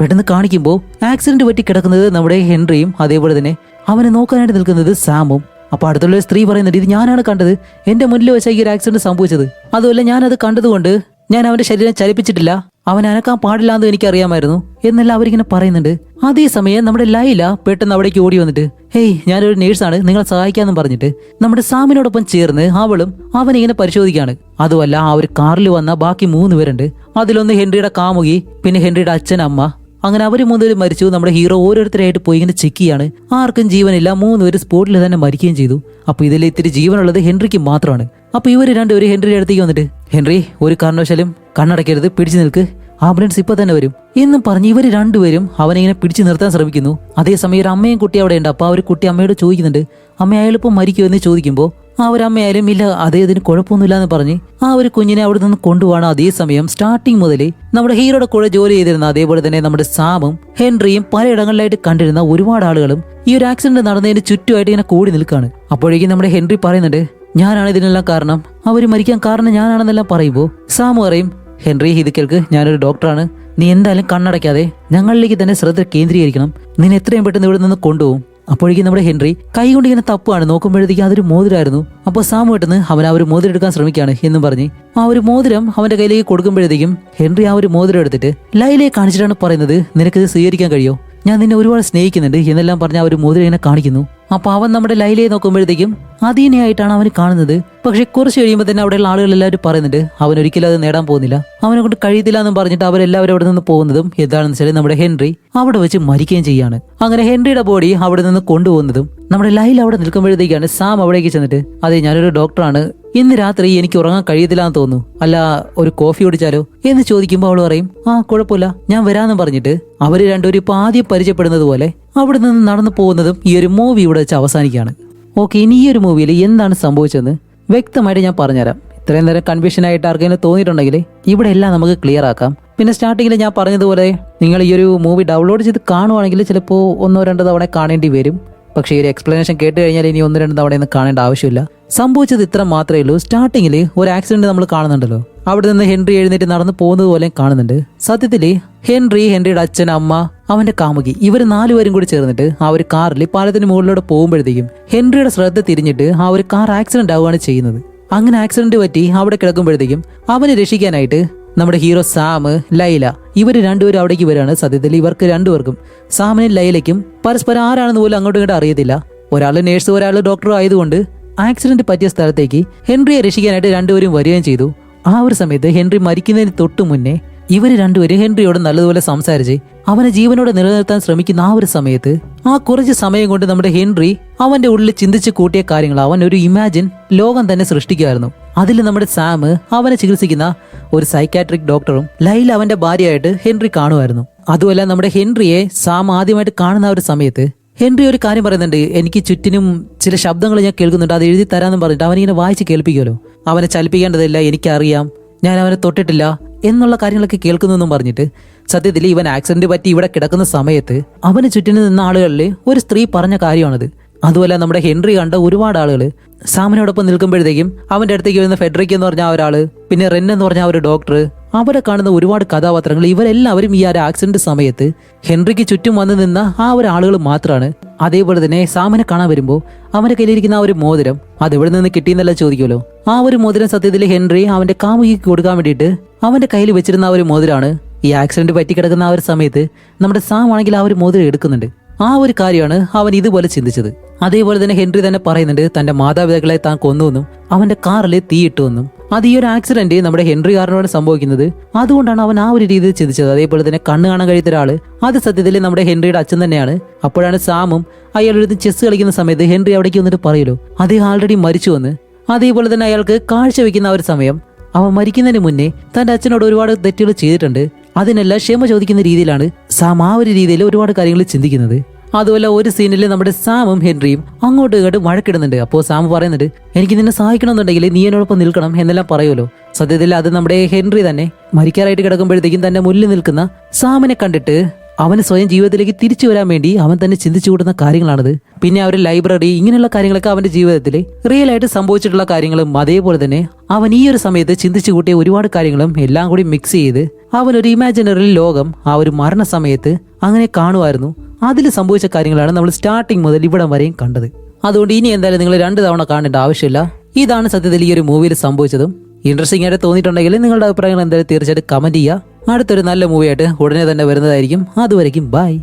പെട്ടെന്ന് കാണിക്കുമ്പോൾ ആക്സിഡന്റ് പറ്റി കിടക്കുന്നത് നമ്മുടെ ഹെൻറിയും അതേപോലെ തന്നെ അവനെ നോക്കാനായിട്ട് നിൽക്കുന്നത് സാമും. അപ്പൊ അടുത്തുള്ള സ്ത്രീ പറയുന്നുണ്ട് ഇത് ഞാനാണ് കണ്ടത്. എന്റെ മുന്നിൽ വെച്ചാൽ ഈ ഒരു ആക്സിഡന്റ് സംഭവിച്ചത്. അതുമല്ല അത് കണ്ടതുകൊണ്ട് ഞാൻ അവന്റെ ശരീരം ചലിപ്പിച്ചിട്ടില്ല. അവൻ അനക്കാൻ പാടില്ല എന്ന് എനിക്ക് എനിക്കറിയാമായിരുന്നു. എന്നെല്ലാം അവരിങ്ങനെ പറയുന്നുണ്ട്. അതേസമയം നമ്മുടെ ലൈല പെട്ടെന്ന് അവിടേക്ക് ഓടി വന്നിട്ട് ഹേയ് ഞാനൊരു നേഴ്സാണ്. നിങ്ങളെ സഹായിക്കാന്നും പറഞ്ഞിട്ട് നമ്മുടെ സാമിനോടൊപ്പം ചേർന്ന് അവളും അവനിങ്ങനെ പരിശോധിക്കുകയാണ്. അതുമല്ല ആ ഒരു കാറിൽ വന്ന ബാക്കി മൂന്ന് പേരുണ്ട്. അതിലൊന്ന് ഹെൻറിയുടെ കാമുകി പിന്നെ ഹെൻറിയുടെ അച്ഛൻ അമ്മ അങ്ങനെ അവർ മൂന്നുപേരും മരിച്ചു. നമ്മുടെ ഹീറോ ഓരോരുത്തരായിട്ട് പോയി ഇങ്ങനെ ചെക്ക് ചെയ്യാണ്. ആർക്കും ജീവനില്ല. മൂന്നുപേര് സ്പോട്ടിൽ തന്നെ മരിക്കുകയും ചെയ്തു. അപ്പൊ ഇതിൽ ഇത്തിരി ജീവനുള്ളത് ഹെൻറിക്ക് മാത്രമാണ്. അപ്പൊ ഇവർ രണ്ടുപേരും ഹെൻറിയുടെ അടുത്തേക്ക് വന്നിട്ട് ഹെൻറി ഒരു കാരണവശാലും കണ്ണടക്കരുത് പിടിച്ചു നിൽക്ക്. ആംബുലൻസ് ഇപ്പൊ തന്നെ വരും. എന്നും പറഞ്ഞ് ഇവർ രണ്ടുപേരും അവനെ ഇങ്ങനെ പിടിച്ചു നിർത്താൻ ശ്രമിക്കുന്നു. അതേസമയം ഒരു അമ്മയും കുട്ടി അവിടെ ഉണ്ട് അപ്പൊ ആ ഒരു കുട്ടി അമ്മയോട് ചോദിക്കുന്നുണ്ട് അമ്മ അയാളിപ്പം മരിക്കുമോ എന്ന് ചോദിക്കുമ്പോൾ ആ ഒരു അമ്മയായാലും ഇല്ല അതേ ഇതിന് കുഴപ്പമൊന്നുമില്ല എന്ന് പറഞ്ഞ് ആ ഒരു കുഞ്ഞിനെ അവിടെ നിന്ന് കൊണ്ടുപോകണം അതേസമയം സ്റ്റാർട്ടിങ് മുതൽ നമ്മുടെ ഹീറോയുടെ കൂടെ ജോലി ചെയ്തിരുന്ന അതേപോലെ തന്നെ നമ്മുടെ സാമും ഹെൻറിയും പലയിടങ്ങളിലായിട്ട് കണ്ടിരുന്ന ഒരുപാട് ആളുകളും ഈ ഒരു ആക്സിഡന്റ് നടന്നതിന് ചുറ്റുമായിട്ട് ഇങ്ങനെ കൂടി നിൽക്കുകയാണ് അപ്പോഴേക്കും നമ്മുടെ ഹെൻറി പറയുന്നുണ്ട് ഞാനാണ് ഇതിനെല്ലാം കാരണം. അവർ മരിക്കാൻ കാരണം ഞാനാണെന്നെല്ലാം പറയുമ്പോൾ സാമു പറയും ഹെൻറി കേൾക്ക് ഞാനൊരു ഡോക്ടറാണ്. നീ എന്തായാലും കണ്ണടയ്ക്കാതെ ഞങ്ങളിലേക്ക് തന്നെ ശ്രദ്ധ കേന്ദ്രീകരിക്കണം. നിന്നെ എത്രയും പെട്ടെന്ന് ഇവിടെ നിന്ന് കൊണ്ടുപോകും. അപ്പോഴേക്കും നമ്മുടെ ഹെൻറി കൈ കൊണ്ട് ഇങ്ങനെ തപ്പാണ് നോക്കുമ്പോഴത്തേക്ക് അതൊരു മോതിരായിരുന്നു. അപ്പോൾ സാം പെട്ടെന്ന് അവൻ ആ ഒരു മോതിരം എടുക്കാൻ ശ്രമിക്കുകയാണ് എന്നും പറഞ്ഞ് ആ ഒരു മോതിരം അവന്റെ കയ്യിലേക്ക് കൊടുക്കുമ്പോഴത്തേക്കും ഹെൻറി ആ ഒരു മോതിരം എടുത്തിട്ട് ലൈലയെ കാണിച്ചിട്ടാണ് പറയുന്നത്. നിനക്കിത് സ്വീകരിക്കാൻ കഴിയോ? ഞാൻ നിന്നെ ഒരുപാട് സ്നേഹിക്കുന്നുണ്ട്. എന്നെല്ലാം പറഞ്ഞ ആ ഒരു മോതിരം ഇങ്ങനെ കാണിക്കുന്നു. അപ്പൊ അവൻ നമ്മുടെ ലൈലയെ നോക്കുമ്പോഴത്തേക്കും അധീനയായിട്ടാണ് അവന് കാണുന്നത്. പക്ഷെ കുറച്ച് കഴിയുമ്പോൾ തന്നെ അവിടെയുള്ള ആളുകൾ എല്ലാവരും പറയുന്നുണ്ട് അവൻ ഒരിക്കലും അത് നേടാൻ പോകുന്നില്ല. അവനെ കൊണ്ട് കഴിയത്തില്ല എന്നും പറഞ്ഞിട്ട് അവരെല്ലാവരും അവിടെ നിന്ന് പോകുന്നതും എന്താണെന്ന് വെച്ചാൽ നമ്മുടെ ഹെൻറി അവിടെ വെച്ച് മരിക്കുകയും ചെയ്യാണ്. അങ്ങനെ ഹെൻറിയുടെ ബോഡി അവിടെ നിന്ന് കൊണ്ടുപോകുന്നതും നമ്മുടെ ലൈൽ അവിടെ നിൽക്കുമ്പോഴത്തേക്കാണ് സാം അവിടേക്ക് ചെന്നിട്ട് അതെ ഞാനൊരു ഡോക്ടറാണ്. ഇന്ന് രാത്രി എനിക്ക് ഉറങ്ങാൻ കഴിയത്തില്ല എന്ന് തോന്നുന്നു. അല്ല ഒരു കോഫി കുടിച്ചാലോ? എന്ന് ചോദിക്കുമ്പോൾ അവൾ പറയും ആ കുഴപ്പമില്ല. ഞാൻ വരാമെന്ന് പറഞ്ഞിട്ട് അവർ രണ്ടുപേരും ഇപ്പൊ ആദ്യം പരിചയപ്പെടുന്നത് പോലെ അവിടെ നിന്ന് നടന്നു പോകുന്നതും ഈ ഒരു മൂവി ഇവിടെ വെച്ച് അവസാനിക്കുകയാണ്. ഓക്കെ ഇനി ഈ ഒരു മൂവിയിൽ എന്താണ് സംഭവിച്ചതെന്ന് വ്യക്തമായിട്ട് ഞാൻ പറഞ്ഞുതരാം. ഇത്രയും നേരം കൺഫ്യൂഷൻ ആയിട്ട് ആർക്കെങ്കിലും തോന്നിയിട്ടുണ്ടെങ്കിൽ ഇവിടെ എല്ലാം നമുക്ക് ക്ലിയർ ആക്കാം. പിന്നെ സ്റ്റാർട്ടിങ്ങിൽ ഞാൻ പറഞ്ഞതുപോലെ നിങ്ങൾ ഈ ഒരു മൂവി ഡൗൺലോഡ് ചെയ്ത് കാണുവാണെങ്കിൽ ചിലപ്പോൾ ഒന്നോ രണ്ടോ തവണ കാണേണ്ടി വരും. പക്ഷേ ഈ ഒരു എക്സ്പ്ലനേഷൻ കേട്ട് കഴിഞ്ഞാൽ ഇനി ഒന്ന് രണ്ട് ഒന്നും കാണേണ്ട ആവശ്യമില്ല. സംഭവിച്ചത് ഇത്ര മാത്രമേ ഉള്ളൂ. സ്റ്റാർട്ടിങ്ങിൽ ഒരു ആക്സിഡന്റ് നമ്മൾ കാണുന്നുണ്ടല്ലോ. അവിടെ നിന്ന് ഹെൻറി എഴുന്നേറ്റ് നടന്നു പോകുന്നത് പോലെ കാണുന്നുണ്ട്. സത്യത്തിൽ ഹെൻറി ഹെൻറിയുടെ അച്ഛൻ അമ്മ അവന്റെ കാമുകി ഇവർ നാലുപേരും കൂടി ചേർന്നിട്ട് ആ ഒരു കാറിൽ പാലത്തിന് മുകളിലൂടെ പോകുമ്പോഴത്തേക്കും ഹെൻറിയുടെ ശ്രദ്ധ തിരിഞ്ഞിട്ട് ആ ഒരു കാർ ആക്സിഡന്റ് ആവുകയാണ് ചെയ്യുന്നത്. അങ്ങനെ ആക്സിഡന്റ് പറ്റി അവിടെ കിടക്കുമ്പോഴത്തേക്കും അവനെ രക്ഷിക്കാനായിട്ട് നമ്മുടെ ഹീറോ സാം ലൈല ഇവർ രണ്ടുപേരും അവിടേക്ക് വരികയാണ് സത്യത്തിൽ. ഇവർക്ക് രണ്ടുപേർക്കും സാമിനും ലൈലയ്ക്കും പരസ്പരം ആരാണെന്ന് പോലും അങ്ങോട്ടും ഇങ്ങോട്ടും അറിയത്തില്ല. ഒരാൾ നേഴ്സ് ഒരാൾ ഡോക്ടറും ആയതുകൊണ്ട് ആക്സിഡന്റ് പറ്റിയ സ്ഥലത്തേക്ക് ഹെൻറിയെ രക്ഷിക്കാനായിട്ട് രണ്ടുപേരും വരികയും ചെയ്തു. ആ ഒരു സമയത്ത് ഹെൻറി മരിക്കുന്നതിന് തൊട്ട് മുന്നേ ഇവർ രണ്ടുപേരും ഹെൻറിയോട് നല്ലതുപോലെ സംസാരിച്ച് അവനെ ജീവനോടെ നിലനിർത്താൻ ശ്രമിക്കുന്ന ആ ഒരു സമയത്ത് ആ കുറച്ച് സമയം കൊണ്ട് നമ്മുടെ ഹെൻറി അവന്റെ ഉള്ളിൽ ചിന്തിച്ച് കൂട്ടിയ കാര്യങ്ങൾ അവൻ ഒരു ഇമാജിൻ ലോകം തന്നെ സൃഷ്ടിക്കുമായിരുന്നു. അതിൽ നമ്മുടെ സാം അവനെ ചികിത്സിക്കുന്ന ഒരു സൈക്കാട്രിക് ഡോക്ടറും ലൈൽ അവന്റെ ഭാര്യയായിട്ട് ഹെൻറി കാണുമായിരുന്നു. അതുമല്ല നമ്മുടെ ഹെൻറിയെ സാം ആദ്യമായിട്ട് കാണുന്ന ഒരു സമയത്ത് ഹെൻറി ഒരു കാര്യം പറയുന്നുണ്ട് എനിക്ക് ചുറ്റിനും ചില ശബ്ദങ്ങൾ ഞാൻ കേൾക്കുന്നുണ്ട് അത് എഴുതി തരാമെന്ന് പറഞ്ഞിട്ട് അവനിങ്ങനെ വായിച്ച് കേൾപ്പിക്കുമല്ലോ. അവനെ ചലിപ്പിക്കേണ്ടതില്ല എനിക്കറിയാം. ഞാൻ അവനെ തൊട്ടിട്ടില്ല. എന്നുള്ള കാര്യങ്ങളൊക്കെ കേൾക്കുന്നെന്നും പറഞ്ഞിട്ട് സത്യത്തിൽ ഇവൻ ആക്സിഡന്റ് പറ്റി ഇവിടെ കിടക്കുന്ന സമയത്ത് അവന് ചുറ്റിന് നിന്ന ആളുകളിൽ ഒരു സ്ത്രീ പറഞ്ഞ കാര്യമാണിത്. അതുപോലെ നമ്മുടെ ഹെൻറി കണ്ട ഒരുപാട് ആളുകൾ സാമിനോടൊപ്പം നിൽക്കുമ്പോഴത്തേക്കും അവന്റെ അടുത്തേക്ക് വരുന്ന ഫെഡറിക് എന്ന് പറഞ്ഞ ഒരാൾ പിന്നെ റെൻ എന്ന് പറഞ്ഞ ഒരു ഡോക്ടർ അവരെ കാണുന്ന ഒരുപാട് കഥാപാത്രങ്ങൾ ഇവരെല്ലാവരും ഈ ഒരു ആക്സിഡന്റ് സമയത്ത് ഹെൻറിക്ക് ചുറ്റും വന്നു നിന്ന ആ ഒരു ആളുകൾ മാത്രമാണ് അതേപോലെ തന്നെ സാമനെ കാണാൻ വരുമ്പോൾ അവന്റെ കയ്യിലിരിക്കുന്ന ആ ഒരു മോതിരം അത് എവിടെ നിന്ന് കിട്ടിയെന്നല്ല ചോദിക്കുമല്ലോ. ആ ഒരു മോതിരം സത്യത്തിൽ ഹെൻറി അവന്റെ കാമുകിക്ക് കൊടുക്കാൻ വേണ്ടിയിട്ട് അവന്റെ കയ്യിൽ വെച്ചിരുന്ന ആ ഒരു മോതിരാണ്. ഈ ആക്സിഡന്റ് പറ്റി കിടക്കുന്ന ആ ഒരു സമയത്ത് നമ്മുടെ സാം ആണെങ്കിൽ ആ ഒരു മോതിരം എടുക്കുന്നുണ്ട്. ആ ഒരു കാര്യമാണ് അവൻ ഇതുപോലെ ചിന്തിച്ചത്. അതേപോലെ തന്നെ ഹെൻറി തന്നെ പറയുന്നുണ്ട് തന്റെ മാതാപിതാക്കളെ താൻ കൊന്നുവെന്നും അവന്റെ കാറിൽ തീയിട്ടുവെന്നും അത് ഈ ഒരു ആക്സിഡന്റ് നമ്മുടെ ഹെൻറി കാറിനോട് സംഭവിക്കുന്നത്. അതുകൊണ്ടാണ് അവൻ ആ ഒരു രീതിയിൽ ചിന്തിച്ചത്. അതേപോലെ തന്നെ കണ്ണ് കാണാൻ കഴിയുന്ന ഒരാൾ. അത് സത്യത്തിൽ നമ്മുടെ ഹെൻറിയുടെ അച്ഛൻ തന്നെയാണ്. അപ്പോഴാണ് സാമും അയാളൊരു ചെസ് കളിക്കുന്ന സമയത്ത് ഹെൻറി അവിടേക്ക് വന്നിട്ട് പറയലോ അദ്ദേഹം ആൾറെഡി മരിച്ചു വന്ന് അതേപോലെ തന്നെ അയാൾക്ക് കാഴ്ച വെക്കുന്ന ആ ഒരു സമയം. അവൻ മരിക്കുന്നതിന് മുന്നേ തന്റെ അച്ഛനോട് ഒരുപാട് തെറ്റുകൾ ചെയ്തിട്ടുണ്ട്. അതിനെല്ലാം ക്ഷമ ചോദിക്കുന്ന രീതിയിലാണ് സാം ആ ഒരു രീതിയിൽ ഒരുപാട് കാര്യങ്ങൾ ചിന്തിക്കുന്നത്. അതുപോലെ ഒരു സീനിൽ നമ്മുടെ സാമും ഹെൻറിയും അങ്ങോട്ടും ഇങ്ങോട്ടും വഴക്കിടുന്നുണ്ട്. അപ്പോൾ സാം പറയുന്നുണ്ട് എനിക്ക് നിന്നെ സഹായിക്കണമെന്നുണ്ടെങ്കിൽ നീ എന്നോടൊപ്പം നിൽക്കണം എന്നെല്ലാം പറയുമല്ലോ. സത്യത്തിൽ അത് നമ്മുടെ ഹെൻറി തന്നെ മരിക്കാറായിട്ട് കിടക്കുമ്പോഴത്തേക്കും തന്നെ മുന്നിൽ നിൽക്കുന്ന സാമിനെ കണ്ടിട്ട് അവന് സ്വയം ജീവിതത്തിലേക്ക് തിരിച്ചു വരാൻ വേണ്ടി അവൻ തന്നെ ചിന്തിച്ചു കൂടുന്ന കാര്യങ്ങളാണത്. പിന്നെ അവരുടെ ലൈബ്രറി ഇങ്ങനെയുള്ള കാര്യങ്ങളൊക്കെ അവന്റെ ജീവിതത്തിൽ റിയൽ ആയിട്ട് സംഭവിച്ചിട്ടുള്ള കാര്യങ്ങളും അതേപോലെ തന്നെ അവൻ ഈ ഒരു സമയത്ത് ചിന്തിച്ചു കൂട്ടിയ ഒരുപാട് കാര്യങ്ങളും എല്ലാം കൂടി മിക്സ് ചെയ്ത് അവൻ ഒരു ഇമാജിനറി ലോകം ആ ഒരു മരണ സമയത്ത് അങ്ങനെ കാണുമായിരുന്നു. അതിൽ സംഭവിച്ച കാര്യങ്ങളാണ് നമ്മൾ സ്റ്റാർട്ടിങ് മുതൽ ഇവിടം വരെയും കണ്ടത്. അതുകൊണ്ട് ഇനി എന്തായാലും നിങ്ങൾ രണ്ട് തവണ കാണേണ്ട ആവശ്യമില്ല. ഇതാണ് സത്യത്തിൽ ഈ ഒരു മൂവിയിൽ സംഭവിച്ചതും. ഇൻട്രസ്റ്റിംഗ് ആയിട്ട് തോന്നിയിട്ടുണ്ടെങ്കിൽ നിങ്ങളുടെ അഭിപ്രായങ്ങൾ എന്തായാലും തീർച്ചയായിട്ടും കമന്റ് ചെയ്യുക. അടുത്തൊരു നല്ല മൂവിയായിട്ട് ഉടനെ തന്നെ വരുന്നതായിരിക്കും. അതുവരയ്ക്കും ബൈ